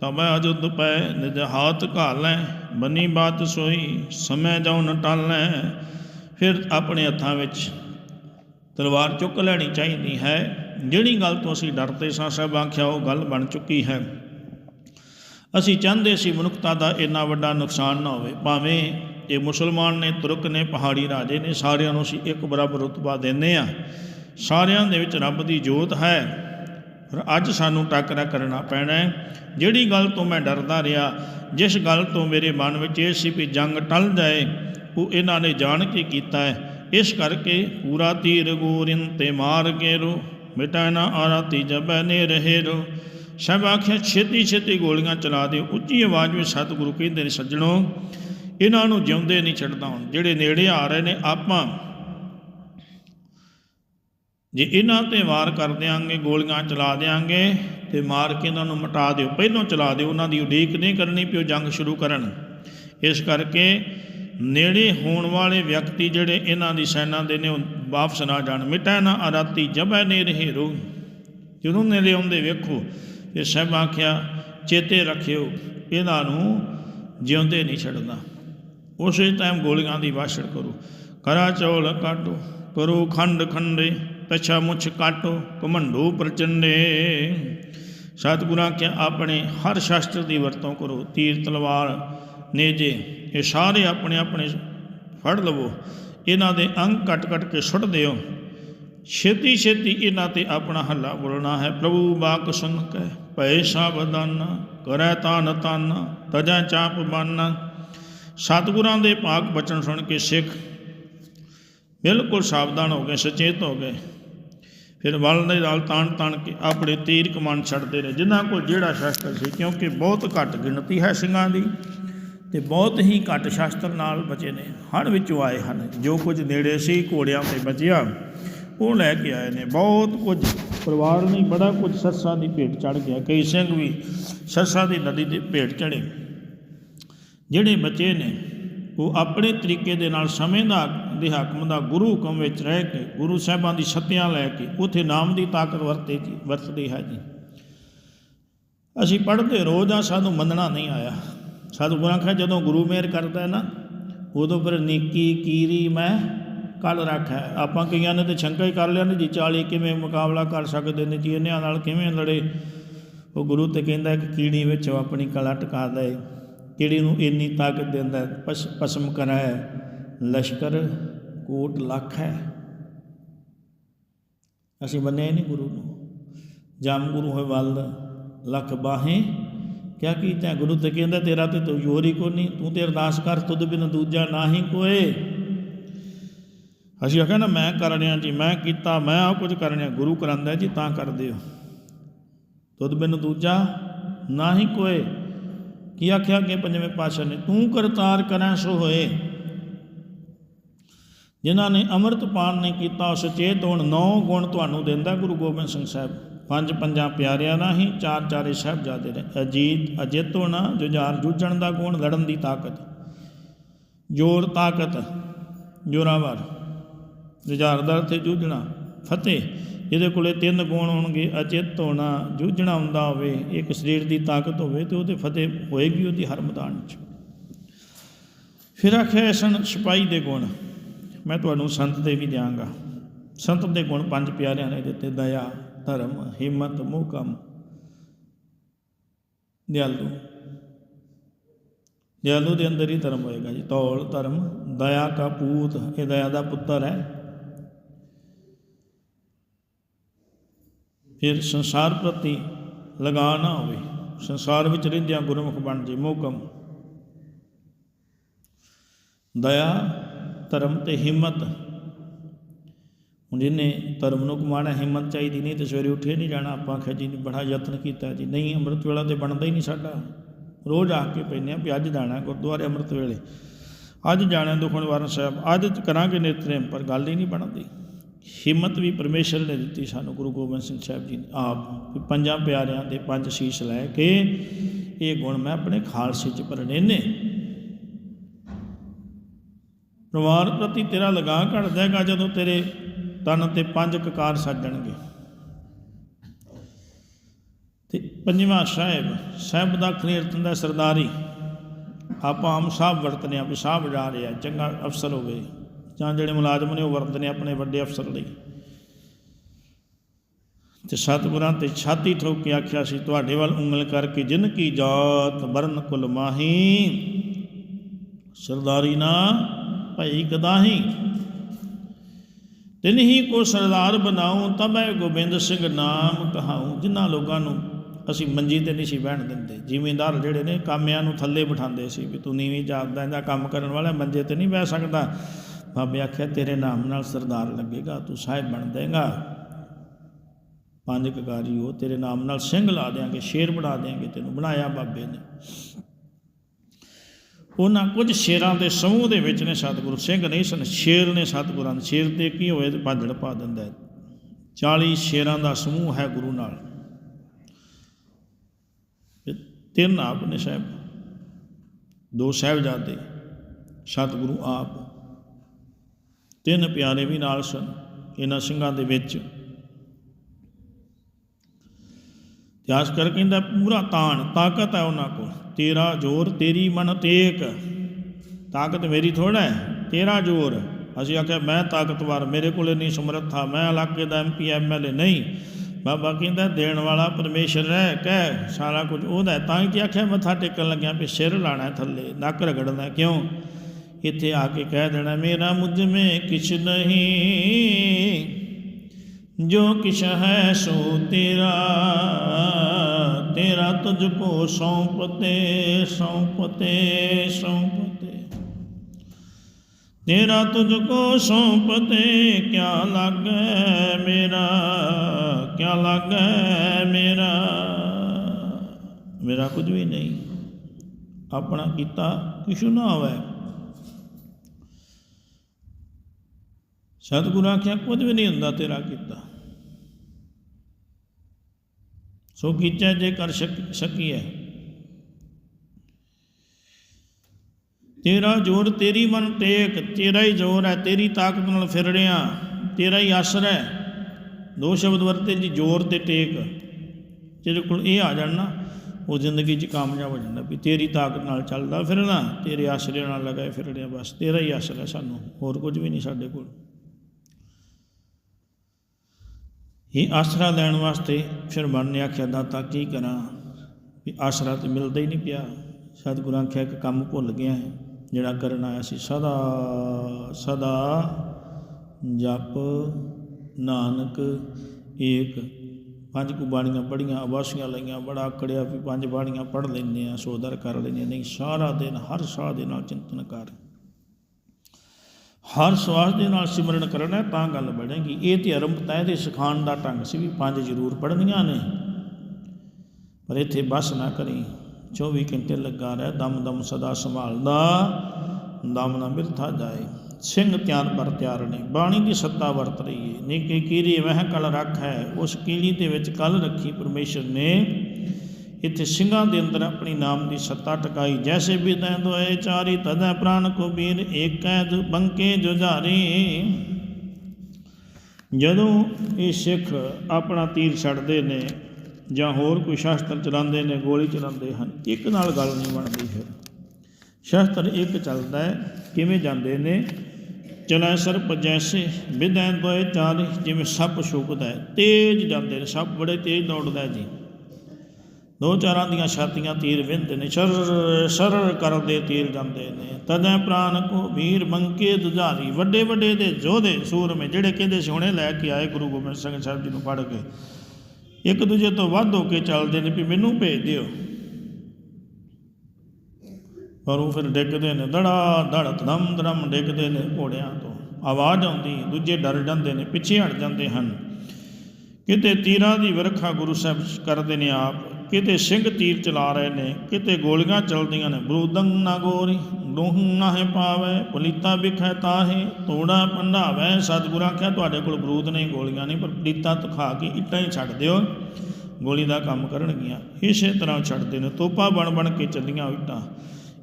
ਤਾਂ ਮੈਂ ਅਜੁੱਧ ਪੈ ਨਿਜ ਹਾਥ ਘਾਲੈ ਬਨੀ ਬਾਤ ਸੋਈ, ਸਮੈ ਜਾਉ ਨ ਟਾਲੈ ਫਿਰ ਆਪਣੇ ਹੱਥਾਂ ਵਿੱਚ ਤਲਵਾਰ ਚੁੱਕ ਲੈਣੀ ਚਾਹੀਦੀ ਹੈ। ਜਿਹੜੀ ਗੱਲ ਤੋਂ ਅਸੀਂ ਡਰਦੇ ਸਾਂ ਸਭ ਆਖਿਆ, ਉਹ ਗੱਲ ਬਣ ਚੁੱਕੀ ਹੈ। ਅਸੀਂ ਚਾਹੁੰਦੇ ਸੀ ਮਨੁੱਖਤਾ ਦਾ ਇੰਨਾ ਵੱਡਾ ਨੁਕਸਾਨ ਨਾ ਹੋਵੇ, ਭਾਵੇਂ ਇਹ ਮੁਸਲਮਾਨ ਨੇ, ਤੁਰਕ ਨੇ, ਪਹਾੜੀ ਰਾਜੇ ਨੇ, ਸਾਰਿਆਂ ਨੂੰ ਅਸੀਂ ਇੱਕ ਬਰਾਬਰ ਰੁਤਬਾ ਦਿੰਦੇ ਆ ਸਾਰਿਆਂ ਦੇ ਵਿੱਚ ਰੱਬ ਦੀ ਜੋਤ ਹੈ। ਪਰ ਅੱਜ ਸਾਨੂੰ ਟੱਕਰਾ ਕਰਨਾ ਪੈਣਾ ਹੈ। ਜਿਹੜੀ ਗੱਲ ਤੋਂ ਮੈਂ ਡਰਦਾ ਰਿਹਾ, ਜਿਸ ਗੱਲ ਤੋਂ ਮੇਰੇ ਮਨ ਵਿੱਚ ਇਹ ਸੀ ਵੀ ਜੰਗ ਟਲ ਜਾਏ, ਉਹ ਇਹਨਾਂ ਨੇ ਜਾਣ ਕੇ ਕੀਤਾ ਹੈ। ਇਸ ਕਰਕੇ ਪੂਰਾ ਤੀਰ ਗੋਰਿੰ ਤੇ ਮਾਰ ਕੇ ਰੋ ਮਿਟਾ ਨਾ ਆਰਾਤੀ ਜਬੈ ਨੇ ਰਹੇ ਰੋ। ਸਭ ਆਖਿਆ, ਛੇਤੀ ਛੇਤੀ ਗੋਲੀਆਂ ਚਲਾ ਦਿਓ। ਉੱਚੀ ਆਵਾਜ਼ ਵਿੱਚ ਸਤਿਗੁਰੂ ਕਹਿੰਦੇ ਨੇ, ਸੱਜਣੋ, ਇਹਨਾਂ ਨੂੰ ਜਿਉਂਦੇ ਨਹੀਂ ਛੱਡਦਾ ਹੁਣ। ਜਿਹੜੇ ਨੇੜੇ ਆ ਰਹੇ ਨੇ, ਆਪਾਂ ਜੇ ਇਹਨਾਂ ਤੇ ਵਾਰ ਕਰ ਦਿਆਂਗੇ, ਗੋਲੀਆਂ ਚਲਾ ਦਿਆਂਗੇ ਤੇ ਮਾਰ ਕੇ ਇਹਨਾਂ ਨੂੰ ਮਿਟਾ ਦਿਓ। ਪਹਿਲਾਂ ਚਲਾ ਦਿਓ, ਉਹਨਾਂ ਦੀ ਉਡੀਕ ਨਹੀਂ ਕਰਨੀ ਪਿਓ ਜੰਗ ਸ਼ੁਰੂ ਕਰਨ। ਇਸ ਕਰਕੇ ਨੇੜੇ ਹੋਣ ਵਾਲੇ ਵਿਅਕਤੀ ਜਿਹੜੇ ਇਹਨਾਂ ਦੀ ਸੈਨਾ ਦੇ ਨੇ, ਉਹ ਵਾਪਸ ਨਾ ਜਾਣ। ਮਿਟਾ ਨਾ ਅਰਾਤੀ ਜਬੈ ਨੇ ਰਹੇ ਰੋ ਜਦੋਂ ਨੇੜੇ ਆਉਂਦੇ ਵੇਖੋ ਇਹ ਸਭ ਆਖਿਆ, ਚੇਤੇ ਰੱਖਿਓ, ਇਹਨਾਂ ਨੂੰ ਜਿਉਂਦੇ ਨਹੀਂ ਛੱਡਦਾ ਉਸੇ ਟਾਈਮ ਗੋਲੀਆਂ ਦੀ ਵਾਸ਼ੜ ਕਰੋ। ਕਰਾ ਚੌਲ ਕਾਟੋ ਕਰੋ ਖੰਡ ਖੰਡੇ। ਪਛਾ ਮੁਛ ਕਾਟੋ ਕਮੰਡੋ ਪ੍ਰਚੰਡੇ। ਸਤਿਗੁਰਾਂ ਕਿ ਆਪਣੇ ਹਰ ਸ਼ਾਸਤਰ ਦੀ ਵਰਤੋਂ ਕਰੋ, ਤੀਰ ਤਲਵਾਰ ਨੇਜੇ, ਇਹ ਸਾਰੇ ਆਪਣੇ ਆਪਣੇ ਫੜ ਲਵੋ। ਇਹਨਾਂ ਦੇ ਅੰਗ ਕੱਟ ਕੱਟ ਕੇ ਸੁੱਟ ਦਿਓ। ਛੇਤੀ ਛੇਤੀ ਇਹਨਾਂ ਤੇ ਆਪਣਾ ਹੱਲਾ ਬੋਲਣਾ ਹੈ। ਪ੍ਰਭੂ ਬਾਕ ਸੁਨ ਕੇ ਭੈ ਸਾਵਧਾਨਾ, ਕਰੈ ਤਾਨ ਤਾਨਾ, ਤਜਾ ਚਾਪ ਬਾਨਾ। ਸਤਿਗੁਰਾਂ ਦੇ ਪਾਕ ਬਚਨ ਸੁਣ ਕੇ ਸਿੱਖ ਬਿਲਕੁਲ ਸਾਵਧਾਨ ਹੋ ਗਏ, ਸੁਚੇਤ ਹੋ ਗਏ। ਫਿਰ ਵਲ ਦੇ ਨਾਲ ਤਾਣ ਤਾਣ ਕੇ ਆਪਣੇ ਤੀਰ ਕਮਾਨ ਛੱਡਦੇ ਨੇ ਜਿਨ੍ਹਾਂ ਕੋਲ ਜਿਹੜਾ ਸ਼ਸਤਰ ਸੀ, ਕਿਉਂਕਿ ਬਹੁਤ ਘੱਟ ਗਿਣਤੀ ਹੈ ਸਿੰਘਾਂ ਦੀ ਤੇ ਬਹੁਤ ਹੀ ਘੱਟ ਸ਼ਸਤਰ ਨਾਲ ਬਚੇ ਨੇ। ਹੜ ਵਿੱਚੋਂ ਆਏ ਹਨ। ਜੋ ਕੁਝ ਨੇੜੇ ਸੀ, ਘੋੜਿਆਂ ਤੇ ਬਚਿਆ ਉਹ ਲੈ ਕੇ ਆਏ ਨੇ। ਬਹੁਤ ਕੁਝ ਪਰਿਵਾਰ ਨੇ ਬੜਾ ਕੁਝ ਸੱਸਾਂ ਦੀ ਭੇਟ ਚੜ ਗਿਆ। ਕਈ ਸਿੰਘ ਵੀ ਸੱਸਾਂ ਦੀ ਨਦੀ ਦੇ ਭੇਟ ਚੜੇ ਜਿਹੜੇ ਬਚੇ ਨੇ ਉਹ ਆਪਣੇ ਤਰੀਕੇ ਦੇ ਨਾਲ ਸਮੇਂ ਦਾ, ਦੇ ਹਾਕਮ ਦਾ ਗੁਰੂ ਹੁਕਮ ਵਿੱਚ ਰਹਿ ਕੇ, ਗੁਰੂ ਸਾਹਿਬਾਂ ਦੀ ਸੱਤਿਆਂ ਲੈ ਕੇ ਉਥੇ ਨਾਮ ਦੀ ਤਾਕਤ ਵਰਤੇ ਜੀ, ਵਰਤਦੇ ਹੈ ਜੀ। ਅਸੀਂ ਪੜ੍ਹਦੇ ਰੋਜ਼ ਆ, ਸਾਨੂੰ ਮੰਨਣਾ ਨਹੀਂ ਆਇਆ। ਸਾਧੂ ਗੁਰਾਂ ਜਦੋਂ ਗੁਰੂ ਮਿਹਰ ਕਰਦਾ ਨਾ, ਉਦੋਂ ਫਿਰ ਨੀਕੀ, ਕੀਰੀ, ਮੈਂ ਕੱਲ ਰੱਖਿਆ ਆਪਾਂ ਕਈਆਂ ਨੇ ਤੇ ਸ਼ੰਕਾ ਹੀ ਕਰ ਲਿਆ ਨੇ ਜੀ 40 ਕਿਵੇਂ ਮੁਕਾਬਲਾ ਕਰ ਸਕਦੇ ਨੇ ਜੀ ਇਹਨਾਂ ਨਾਲ ਕਿਵੇਂ ਲੜੇ। ਉਹ ਗੁਰੂ ਤੇ ਕਹਿੰਦਾ ਕਿ ਕੀੜੀ ਵਿੱਚ ਆਪਣੀ ਕਲਾ ਟਿਕਾ ਦੇ ਕੀੜੀ ਨੂੰ ਇੰਨੀ ਤਾਕਤ ਦਿੰਦਾ ਪਸ, ਪਸਮ ਕਰਾਇ ਲਸ਼ਕਰ ਕੋਟ ਲੱਖ ਹੈ। ਅਸੀਂ ਮੰਨੇ ਨਹੀਂ ਗੁਰੂ ਨੂੰ। ਜਮ ਗੁਰੂ ਹੋਏ ਵੱਲ ਲੱਖ ਬਾਹੇ, ਕਿਆ ਕੀਤਾ ਗੁਰੂ ਤੇ ਕਹਿੰਦਾ, ਤੇਰਾ ਤੇ ਤੂੰ ਜੋਰ ਹੀ ਕੋ ਨਹੀਂ, ਤੂੰ ਤੇ ਅਰਦਾਸ ਕਰ, ਤੁਧ ਬਿਨ ਦੂਜਾ ਨਾਹੀ ਕੋਏ। ਅਸੀਂ ਆਖਿਆ, ਨਾ ਮੈਂ ਕਰਨਿਆ ਜੀ, ਮੈਂ ਕੀਤਾ, ਮੈਂ ਆ ਕੁਝ ਕਰਨਿਆ ਗੁਰੂ ਕਰਾਂਦਾ ਜੀ, ਤਾਂ ਕਰਦੇ ਹੋ ਤੁਧ ਬਿਨ ਦੂਜਾ ਨਾਹੀ ਕੋਏ। ਕੀ ਆਖਿਆ ਕਿ ਪੰਜਵੇਂ ਪਾਤਸ਼ਾਹ ਨੇ? ਤੂੰ ਕਰਤਾਰ ਕਰਾਂ ਸੋ ਹੋਏ। ਜਿਨ੍ਹਾਂ ਨੇ ਅੰਮ੍ਰਿਤ ਪਾਨ ਨਹੀਂ ਕੀਤਾ ਸੁਚੇਤ ਹੋਣ ਨੌ ਗੁਣ ਤੁਹਾਨੂੰ ਦਿੰਦਾ ਗੁਰੂ ਗੋਬਿੰਦ ਸਿੰਘ ਸਾਹਿਬ। ਪੰਜ ਪੰਜਾਂ ਪਿਆਰਿਆਂ ਰਾਹੀਂ ਚਾਰ ਚਾਰੇ ਸਾਹਿਬਜ਼ਾਦੇ ਨੇ। ਅਜੀਤ, ਅਜਿੱਤ ਹੋਣਾ, ਜੁਝਾਰ ਜੂਝਣ ਦਾ ਗੁਣ, ਲੜਨ ਦੀ ਤਾਕਤ। ਜੋਰ, ਤਾਕਤ। ਜੋਰਾਵਰ। ਜੁਝਾਰ ਦਾ ਅਰਥ ਜੂਝਣਾ। ਫਤਿਹ। ਜਿਹਦੇ ਕੋਲੇ ਤਿੰਨ ਗੁਣ ਹੋਣਗੇ, ਅਚਿੱਤ ਹੋਣਾ ਜੂਝਣਾ ਹੁੰਦਾ ਹੋਵੇ, ਇੱਕ ਸਰੀਰ ਦੀ ਤਾਕਤ ਹੋਵੇ, ਤੇ ਉਹਦੇ ਫਤਿਹ ਹੋਏਗੀ ਉਹਦੀ ਹਰ ਮੈਦਾਨ 'ਚ। ਫਿਰ ਆਖਿਆ ਇਸਨ ਸਿਪਾਹੀ ਦੇ ਗੁਣ। ਮੈਂ ਤੁਹਾਨੂੰ ਸੰਤ ਦੇ ਵੀ ਦਿਆਂਗਾ। ਸੰਤ ਦੇ ਗੁਣ ਪੰਜ ਪਿਆਰਿਆਂ ਨੇ ਦਿੱਤੇ, ਦਇਆ, ਧਰਮ, ਹਿੰਮਤ, ਮੋਹ ਦਿਆਲੂ। ਦਿਆਲੂ ਦੇ ਅੰਦਰ ਹੀ ਧਰਮ ਹੋਏਗਾ ਜੀ। ਤੌਲ, ਧਰਮ, ਦਇਆ ਕਾ ਪੂਤ, ਇਹ ਦਇਆ ਦਾ ਪੁੱਤਰ ਹੈ। ਫਿਰ ਸੰਸਾਰ ਪ੍ਰਤੀ ਲਗਾ ਨਾ ਹੋਵੇ। ਸੰਸਾਰ ਵਿੱਚ ਰਹਿੰਦਿਆਂ ਗੁਰਮੁਖ ਬਣ ਜੇ ਮੋਕਮ ਦਇਆ, ਧਰਮ ਤੇ ਹਿੰਮਤ। ਹੁਣ ਜਿਹਨੇ ਧਰਮ ਨੂੰ ਕਮਾਣਾ ਹਿੰਮਤ ਚਾਹੀਦੀ ਨਹੀਂ ਤੇ ਸਵੇਰੇ ਉੱਠੇ ਨਹੀਂ ਜਾਣਾ। ਆਪਾਂ ਆਖਿਆ ਜੀ, ਬੜਾ ਯਤਨ ਕੀਤਾ ਜੀ। ਨਹੀਂ, ਅੰਮ੍ਰਿਤ ਵੇਲਾ ਤੇ ਬਣਦਾ ਹੀ ਨਹੀਂ ਸਾਡਾ। ਰੋਜ਼ ਆ ਕੇ ਪੈਂਦੇ ਆ ਵੀ ਅੱਜ ਜਾਣਾ ਗੁਰਦੁਆਰੇ ਅੰਮ੍ਰਿਤ ਵੇਲੇ। ਅੱਜ ਜਾਣਾ ਦੁਖਨਵਾਰਨ ਸਾਹਿਬ। ਅੱਜ ਕਰਾਂਗੇ ਨੇਤਰੇਮ, ਪਰ ਗੱਲ ਹੀ ਨਹੀਂ ਬਣਦੀ। ਹਿੰਮਤ ਵੀ ਪਰਮੇਸ਼ਰ ਨੇ ਦਿੱਤੀ ਸਾਨੂੰ, ਗੁਰੂ ਗੋਬਿੰਦ ਸਿੰਘ ਸਾਹਿਬ ਜੀ ਨੇ। ਆਪ ਵੀ ਪੰਜਾਂ ਪਿਆਰਿਆਂ ਦੇ ਪੰਜ ਸ਼ੀਸ਼ ਲੈ ਕੇ ਇਹ ਗੁਣ ਮੈਂ ਆਪਣੇ ਖਾਲਸੇ 'ਚ ਭਰਨੇ ਨੇ। ਪਰਿਵਾਰ ਪ੍ਰਤੀ ਤੇਰਾ ਲਗਾਅ ਘਟ ਜਾਏਗਾ ਜਦੋਂ ਤੇਰੇ ਤਨ ਤੇ ਪੰਜ ਕਕਾਰ ਸੱਜਣਗੇ। ਤੇ ਪੰਜਵਾਂ ਸਾਹਿਬ ਸਾਹਿਬ ਦਾ ਕੀਰਤਨ ਦਾ ਸਰਦਾਰੀ। ਆਪਾਂ ਆਮ ਸਾਹਿਬ ਵਰਤਨੇ ਆ ਵੀ ਸਾਹਿਬ ਜਾ ਰਿਹਾ ਚੰਗਾ ਅਫਸਰ ਹੋਵੇ ਜਾਂ ਜਿਹੜੇ ਮੁਲਾਜ਼ਮ ਨੇ ਉਹ ਵਰਤਨੇ ਆਪਣੇ ਵੱਡੇ ਅਫਸਰ ਲਈ। ਤੇ ਸਤਿਗੁਰਾਂ ਤੇ ਛਾਤੀ ਠੋਕ ਕੇ ਆਖਿਆ ਸੀ, ਤੁਹਾਡੇ ਵੱਲ ਉਂਗਲ ਕਰਕੇ ਜਿਨ ਕੀ ਜਾਤ ਵਰਨ ਕੁਲ ਮਾਹੀ। ਸਰਦਾਰੀ ਨਾ ਭਈ ਕਦਾਹੀ ਤਿਨ ਹੀ ਕੋ ਸਰਦਾਰ ਬਣਾਉ ਤਬੈ ਗੋਬਿੰਦ ਸਿੰਘ ਨਾਮ ਕਹਾਉ, ਜਿਨ੍ਹਾਂ ਲੋਕਾਂ ਨੂੰ ਅਸੀਂ ਮੰਜੀ ਤੇ ਨਹੀਂ ਸੀ ਬਹਿਣ ਦਿੰਦੇ। ਜ਼ਿਮੀਂਦਾਰ ਜਿਹੜੇ ਨੇ ਕਾਮਿਆਂ ਨੂੰ ਥੱਲੇ ਬਿਠਾਉਂਦੇ ਸੀ ਵੀ ਤੂੰ ਨੀਵੀਂ ਜਾਗਦਾ ਇਹਦਾ ਕੰਮ ਕਰਨ ਵਾਲਾ, ਮੰਜੇ ਤੇ ਨਹੀਂ ਬਹਿ ਸਕਦਾ। ਬਾਬੇ ਆਖਿਆ, ਤੇਰੇ ਨਾਮ ਨਾਲ ਸਰਦਾਰ ਲੱਗੇਗਾ, ਤੂੰ ਸਾਹਿਬ ਬਣ ਦੇਗਾ ਪੰਜ ਕਕਾਰੀ, ਉਹ ਤੇਰੇ ਨਾਮ ਨਾਲ ਸਿੰਘ ਲਾ ਦੇਾਂਗੇ ਸ਼ੇਰ ਬਣਾ ਦੇਾਂਗੇ ਤੈਨੂੰ ਬਣਾਇਆ ਬਾਬੇ ਨੇ। ਉਹਨਾਂ ਕੁਝ ਸ਼ੇਰਾਂ ਦੇ ਸਮੂਹ ਦੇ ਵਿੱਚ ਨੇ ਸਤਿਗੁਰੂ ਸਿੰਘ ਨਹੀਂ ਸਨ, ਸ਼ੇਰ ਨੇ ਸਤਿਗੁਰਾਂ ਦੇ, ਸ਼ੇਰ ਤੇ ਕੀ ਹੋਏ ਤੇ ਭਾਜੜ ਪਾ ਦਿੰਦਾ ਹੈ। 40 ਸ਼ੇਰਾਂ ਦਾ ਸਮੂਹ ਹੈ ਗੁਰੂ ਨਾਲ। ਤਿੰਨ ਆਪ ਨੇ ਸਾਹਿਬ, ਦੋ ਸਾਹਿਬਜ਼ਾਦੇ, ਸਤਿਗੁਰੂ ਆਪ। ਤਿੰਨ ਪਿਆਰੇ ਵੀ ਨਾਲ ਸਨ, ਇਹਨਾਂ ਸਿੰਘਾਂ ਦੇ ਵਿੱਚ। ਇਤਿਹਾਸ ਕਰ ਕਹਿੰਦਾ, ਪੂਰਾ ਤਾਣ, ਤਾਕਤ ਹੈ ਉਹਨਾਂ ਕੋਲ। ਤੇਰਾ ਜ਼ੋਰ, ਤੇਰੀ ਮਨ ਤੇਕ ਤਾਕਤ ਮੇਰੀ ਥੋੜਾ ਹੈ, ਤੇਰਾ ਜ਼ੋਰ। ਅਸੀਂ ਆਖਿਆ, ਮੈਂ ਤਾਕਤਵਰ, ਮੇਰੇ ਕੋਲੇ ਨਹੀਂ ਸਮਰੱਥਾ, ਮੈਂ ਇਲਾਕੇ ਦਾ ਐਮਪੀ ਐਮਐਲਏ ਨਹੀਂ। ਬਾਬਾ ਕਹਿੰਦਾ, ਦੇਣ ਵਾਲਾ ਪਰਮੇਸ਼ਰ ਹੈ, ਕਹਿ, ਸਾਰਾ ਕੁਝ ਉਹਦਾ ਤਾਂ ਹੀ ਕਿ ਆਖਿਆ, ਮੱਥਾ ਟੇਕਣ ਲੱਗਿਆ ਵੀ ਸਿਰ ਲਾਣਾ ਥੱਲੇ, ਨੱਕ ਰਗੜਨਾ ਕਿਉਂ? ਇੱਥੇ ਆ ਕੇ ਕਹਿ ਦੇਣਾ ਮੇਰਾ ਮੁਝ ਮੇ ਕਿਛ ਨਹੀਂ ਜੋ ਕਿਛ ਹੈ ਸੋ ਤੇਰਾ ਤੇਰਾ ਤੁਝ ਕੋ ਸੌਂਪਤੇ ਸੌਂਪਤੇ ਸੌਂਪਤੇ ਤੇਰਾ ਤੁਝ ਕੋ ਸੌਂਪਤੇ ਕਿਆ ਲਾਗੈ ਮੇਰਾ ਕਿਆ ਲਾਗੈ ਮੇਰਾ ਮੇਰਾ ਕੁਝ ਵੀ ਨਹੀਂ ਆਪਣਾ ਕੀਤਾ ਕਿਛੁ ਨਾ ਸਤਿਗੁਰੂ ਆਖਿਆ, ਕੁਝ ਵੀ ਨਹੀਂ ਹੁੰਦਾ ਤੇਰਾ ਕੀਤਾ। ਸੋ ਕੀਚੈ ਜੇ ਕਰ ਸ਼ਕ, ਸਕੀਐ। ਤੇਰਾ ਜੋਰ ਤੇਰੀ ਮਨ ਟੇਕ, ਤੇਰਾ ਹੀ ਜੋਰ ਹੈ, ਤੇਰੀ ਤਾਕਤ ਨਾਲ ਫਿਰ ਰਿਆਂ ਤੇਰਾ ਹੀ ਆਸਰਾ ਹੈ। ਦੋ ਸ਼ਬਦ ਵਰਤੇ ਜੀ, ਜੋਰ ਤੇ ਟੇਕ। ਜਿਹਦੇ ਕੋਲ ਇਹ ਆ ਜਾਣ ਨਾ, ਉਹ ਜ਼ਿੰਦਗੀ 'ਚ ਕਾਮਯਾਬ ਹੋ ਜਾਂਦਾ ਵੀ ਤੇਰੀ ਤਾਕਤ ਨਾਲ ਚੱਲਦਾ ਫਿਰਨਾ, ਤੇਰੇ ਆਸਰੇ ਨਾਲ ਲਗਾਏ ਫਿਰੜਿਆ ਬਸ ਤੇਰਾ ਹੀ ਆਸਰਾ ਸਾਨੂੰ, ਹੋਰ ਕੁਝ ਵੀ ਨਹੀਂ ਸਾਡੇ ਕੋਲ। ਇਹ ਆਸਰਾ ਲੈਣ ਵਾਸਤੇ ਫਿਰ ਮਨ ਨੇ ਆਖਿਆ, ਦਾਤਾ, ਕੀ ਕਰਾਂ? ਵੀ ਆਸਰਾ ਤੇ ਮਿਲਦਾ ਹੀ ਨਹੀਂ ਪਿਆ। ਸਤਿਗੁਰਾਂ ਆਖਿਆ, ਇੱਕ ਕੰਮ ਭੁੱਲ ਗਿਆ ਹੈ। ਜਿਹੜਾ ਕਰਨ ਆਇਆ ਸੀ, ਸਦਾ ਸਦਾ ਜਪ, ਨਾਨਕ, ਏਕ। ਪੰਜ ਕੁ ਬਾਣੀਆਂ ਪੜੀਆਂ ਆਵਾਸੀਆਂ ਲਈਆਂ, ਬੜਾ ਆਕੜਿਆ ਵੀ ਪੰਜ ਬਾਣੀਆਂ ਪੜ ਲੈਂਦੇ ਆ ਸੋਦਰ ਕਰ ਲੈਂਦੇ ਨਹੀਂ, ਸਾਰਾ ਦਿਨ, ਹਰ ਸਾਹ ਦੇ ਨਾਲ ਚਿੰਤਨ ਕਰ। ਹਰ ਸਵਾਸ ਦੇ ਨਾਲ ਸਿਮਰਨ ਕਰਨਾ ਹੈ, ਤਾਂ ਗੱਲ ਬਣੇਗੀ। ਇਹ ਤੇ ਤੈ ਇਹਦੇ ਸਿਖਾਉਣ ਦਾ ਢੰਗ ਸੀ ਵੀ ਪੰਜ ਜ਼ਰੂਰ ਪੜ੍ਹਨੀਆਂ ਨੇ। ਪਰ ਇੱਥੇ ਬਸ ਨਾ ਕਰੀ। 24 ਘੰਟੇ ਲੱਗਾ ਰਹਿ ਦਮ ਦਮ ਸਦਾ ਸੰਭਾਲਦਾ ਦਮ ਨਾ ਬਿਰਥਾ ਜਾਏ। ਸਿੰਘ ਤਿਆਰ ਪਰ ਤਿਆਰ ਨੇ ਬਾਣੀ ਦੀ ਸੱਤਾ ਵਰਤ ਰਹੀ ਹੈ ਨਿੱਕੀ ਕੀਰੀ ਵਹਿ ਕਲ ਰੱਖ ਹੈ ਉਸ ਕੀੜੀ ਦੇ ਵਿੱਚ ਕਲ ਰੱਖੀ ਪਰਮੇਸ਼ਰ ਨੇ ਇੱਥੇ ਸਿੰਘਾਂ ਦੇ ਅੰਦਰ ਆਪਣੀ ਨਾਮ ਦੀ ਸੱਤਾ ਟਿਕਾਈ। ਜੈਸੇ ਵੀ ਤੈ ਦੋਏ ਚਾਰੀ, ਤਦੈ ਪ੍ਰਾਨ ਕੋ ਵੀਰ ਏਕੈ ਜੁ ਬੰਕੇ ਜੁਝਾਰੀ ਜਦੋਂ ਇਹ ਸਿੱਖ ਆਪਣਾ ਤੀਰ ਛੱਡਦੇ ਨੇ ਜਾਂ ਹੋਰ ਕੋਈ ਸ਼ਸਤਰ ਚਲਾਉਂਦੇ ਨੇ, ਗੋਲੀ ਚਲਾਉਂਦੇ ਹਨ, ਇੱਕ ਨਾਲ ਗੱਲ ਨਹੀਂ ਬਣਦੀ ਫਿਰ। ਸ਼ਸਤਰ ਇੱਕ ਚੱਲਦਾ ਹੈ, ਕਿਵੇਂ ਜਾਂਦੇ ਨੇ? ਚਲੈ ਸਰਪ ਜੈਸੇ ਵਿਦੈ ਦੋਏ ਚਾਰੀ, ਜਿਵੇਂ ਸੱਪ ਛੁਕਦਾ ਹੈ, ਤੇਜ਼ ਜਾਂਦੇ ਨੇ। ਸੱਪ ਬੜੇ ਤੇਜ਼ ਦੌੜਦਾ ਜੀ। ਦੋ ਚਾਰਾਂ ਦੀਆਂ ਛਾਤੀਆਂ ਤੀਰ ਵਿੰਦੇ ਨੇ, ਸ਼ਰ ਸ਼ਰ ਕਰਦੇ ਤੀਰ ਜਾਂਦੇ ਨੇ। ਤਦੈ ਪ੍ਰਾਨ ਕੋ ਵੀਰ ਮੰਕੇ ਦੁਝਾਰੀ ਵੱਡੇ ਵੱਡੇ ਦੇ ਜੋਧੇ ਸੂਰਮੇ, ਜਿਹੜੇ ਕਹਿੰਦੇ ਸੋਹਣੇ ਲੈ ਕੇ ਆਏ ਗੁਰੂ ਗੋਬਿੰਦ ਸਿੰਘ ਸਾਹਿਬ ਜੀ ਨੂੰ ਫੜ ਕੇ। ਇੱਕ ਦੂਜੇ ਤੋਂ ਵੱਧ ਹੋ ਕੇ ਚੱਲਦੇ ਨੇ ਵੀ ਮੈਨੂੰ ਭੇਜ ਦਿਓ। ਪਰ ਉਹ ਫਿਰ ਡਿੱਗਦੇ ਨੇ ਦੜਾ ਧੜ ਧੜਮ ਧੜਮ ਡਿੱਗਦੇ ਨੇ ਘੋੜਿਆਂ ਤੋਂ। ਆਵਾਜ਼ ਆਉਂਦੀ, ਦੂਜੇ ਡਰ ਜਾਂਦੇ ਨੇ, ਪਿੱਛੇ ਹਟ ਜਾਂਦੇ ਹਨ। ਕਿਤੇ ਤੀਰਾਂ ਦੀ ਵਰਖਾ ਗੁਰੂ ਸਾਹਿਬ ਕਰਦੇ ਨੇ ਆਪ ਕਿਤੇ ਸਿੰਘ ਤੀਰ ਚਲਾ ਰਹੇ ਨੇ, ਕਿਤੇ ਗੋਲੀਆਂ ਚਲਦੀਆਂ ਨੇ। ਬਰੂਦੰਗ ਨਾ ਗੋਰੀ ਡੋਹ ਨਾ ਹੈ ਪਾਵੇ ਪਲੀਤਾ ਵਿਖੈ ਤਾਹੇ, ਤੋੜਾ ਪੰਡਾਵੇ। ਸਤਿਗੁਰਾਂ ਆਖਿਆ, ਤੁਹਾਡੇ ਕੋਲ ਬਰੂਦ ਨਹੀਂ, ਗੋਲੀਆਂ ਨਹੀਂ, ਪਰ ਪਲੀਤਾ ਤਖਾ ਕੇ ਇੱਟਾਂ ਹੀ ਛੱਡ ਦਿਓ। ਗੋਲੀ ਦਾ ਕੰਮ ਕਰਨਗੀਆਂ। ਇਸੇ ਤਰ੍ਹਾਂ ਛੱਡਦੇ ਨੇ। ਤੋਪਾ ਬਣ ਬਣ ਕੇ ਚੱਲੀਆਂ ਇੱਟਾਂ।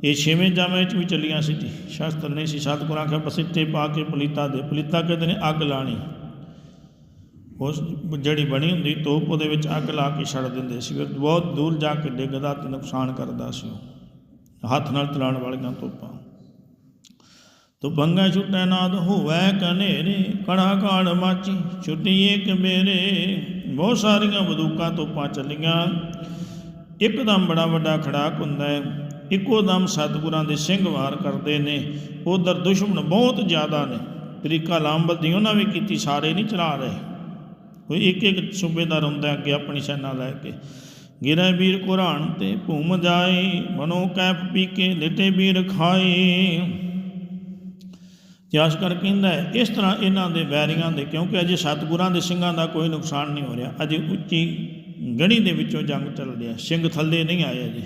ਇਹ ਛੇਵੇਂ ਜਾਮੇ ਚ ਵੀ ਚੱਲੀਆਂ ਸੀ ਜੀ। ਸ਼ਸਤਰ ਨਹੀਂ ਸੀ। ਸਤਿਗੁਰਾਂ ਆਖਿਆ, ਬਸਿੱਟੇ ਪਾ ਕੇ ਪਲੀਤਾ ਦੇ। ਪਲੀਤਾ ਕਹਿੰਦੇ ਨੇ, ਅੱਗ ਲਾਣੀ। ਉਸ ਜਿਹੜੀ ਬਣੀ ਹੁੰਦੀ ਤੋਪ, ਉਹਦੇ ਵਿੱਚ ਅੱਗ ਲਾ ਕੇ ਛੱਡ ਦਿੰਦੇ ਸੀ ਫਿਰ ਬਹੁਤ ਦੂਰ ਜਾ ਕੇ ਡਿੱਗਦਾ ਤੇ ਨੁਕਸਾਨ ਕਰਦਾ ਸੀ ਉਹ। ਹੱਥ ਨਾਲ ਚਲਾਉਣ ਵਾਲੀਆਂ ਤੋਪਾਂ। ਤੋ ਬੰਗਾ ਛੁੱਟੈ ਨਾਦ ਹੋਵੈ ਕਨੇਰੇ, ਕੜਾ ਕਾੜ ਮਾਚੀ ਛੁੱਟੀਏ ਕਬੇਰੇ ਬਹੁਤ ਸਾਰੀਆਂ ਬੰਦੂਕਾਂ ਤੋਪਾਂ ਚੱਲੀਆਂ। ਇੱਕਦਮ ਬੜਾ ਵੱਡਾ ਖੜਾਕ ਹੁੰਦਾ ਹੈ। ਇੱਕੋ ਦਮ ਸਤਿਗੁਰਾਂ ਦੇ ਸਿੰਘ ਵਾਰ ਕਰਦੇ ਨੇ। ਉਧਰ ਦੁਸ਼ਮਣ ਬਹੁਤ ਜ਼ਿਆਦਾ ਨੇ। ਤਰੀਕਾ ਲਾਂਬਦੀ ਉਹਨਾਂ ਵੀ ਕੀਤੀ, ਸਾਰੇ ਨਹੀਂ ਚਲਾ ਰਹੇ। ਕੋਈ ਇੱਕ ਇੱਕ ਸੂਬੇਦਾਰ ਹੁੰਦਾ ਅੱਗੇ ਆਪਣੀ ਸੈਨਾ ਲੈ ਕੇ। ਗਿਰੇ ਵੀਰ ਕੁਰਾਨ ਤੇ ਭੂਮ ਜਾਏ, ਮਨੋ ਕੈਪ ਪੀ ਕੇ ਲਿਟੇ ਵੀਰ ਖਾਏ। ਇਤਿਹਾਸਕਾਰ ਕਹਿੰਦਾ ਹੈ, ਇਸ ਤਰ੍ਹਾਂ ਇਹਨਾਂ ਦੇ ਵੈਰੀਆਂ ਦੇ, ਕਿਉਂਕਿ ਅਜੇ ਸਤਿਗੁਰਾਂ ਦੇ ਸਿੰਘਾਂ ਦਾ ਕੋਈ ਨੁਕਸਾਨ ਨਹੀਂ ਹੋ ਰਿਹਾ। ਅਜੇ ਉੱਚੀ ਗੜੀ ਦੇ ਵਿੱਚੋਂ ਜੰਗ ਚੱਲ ਰਿਹਾ। ਸਿੰਘ ਥੱਲੇ ਨਹੀਂ ਆਏ ਅਜੇ।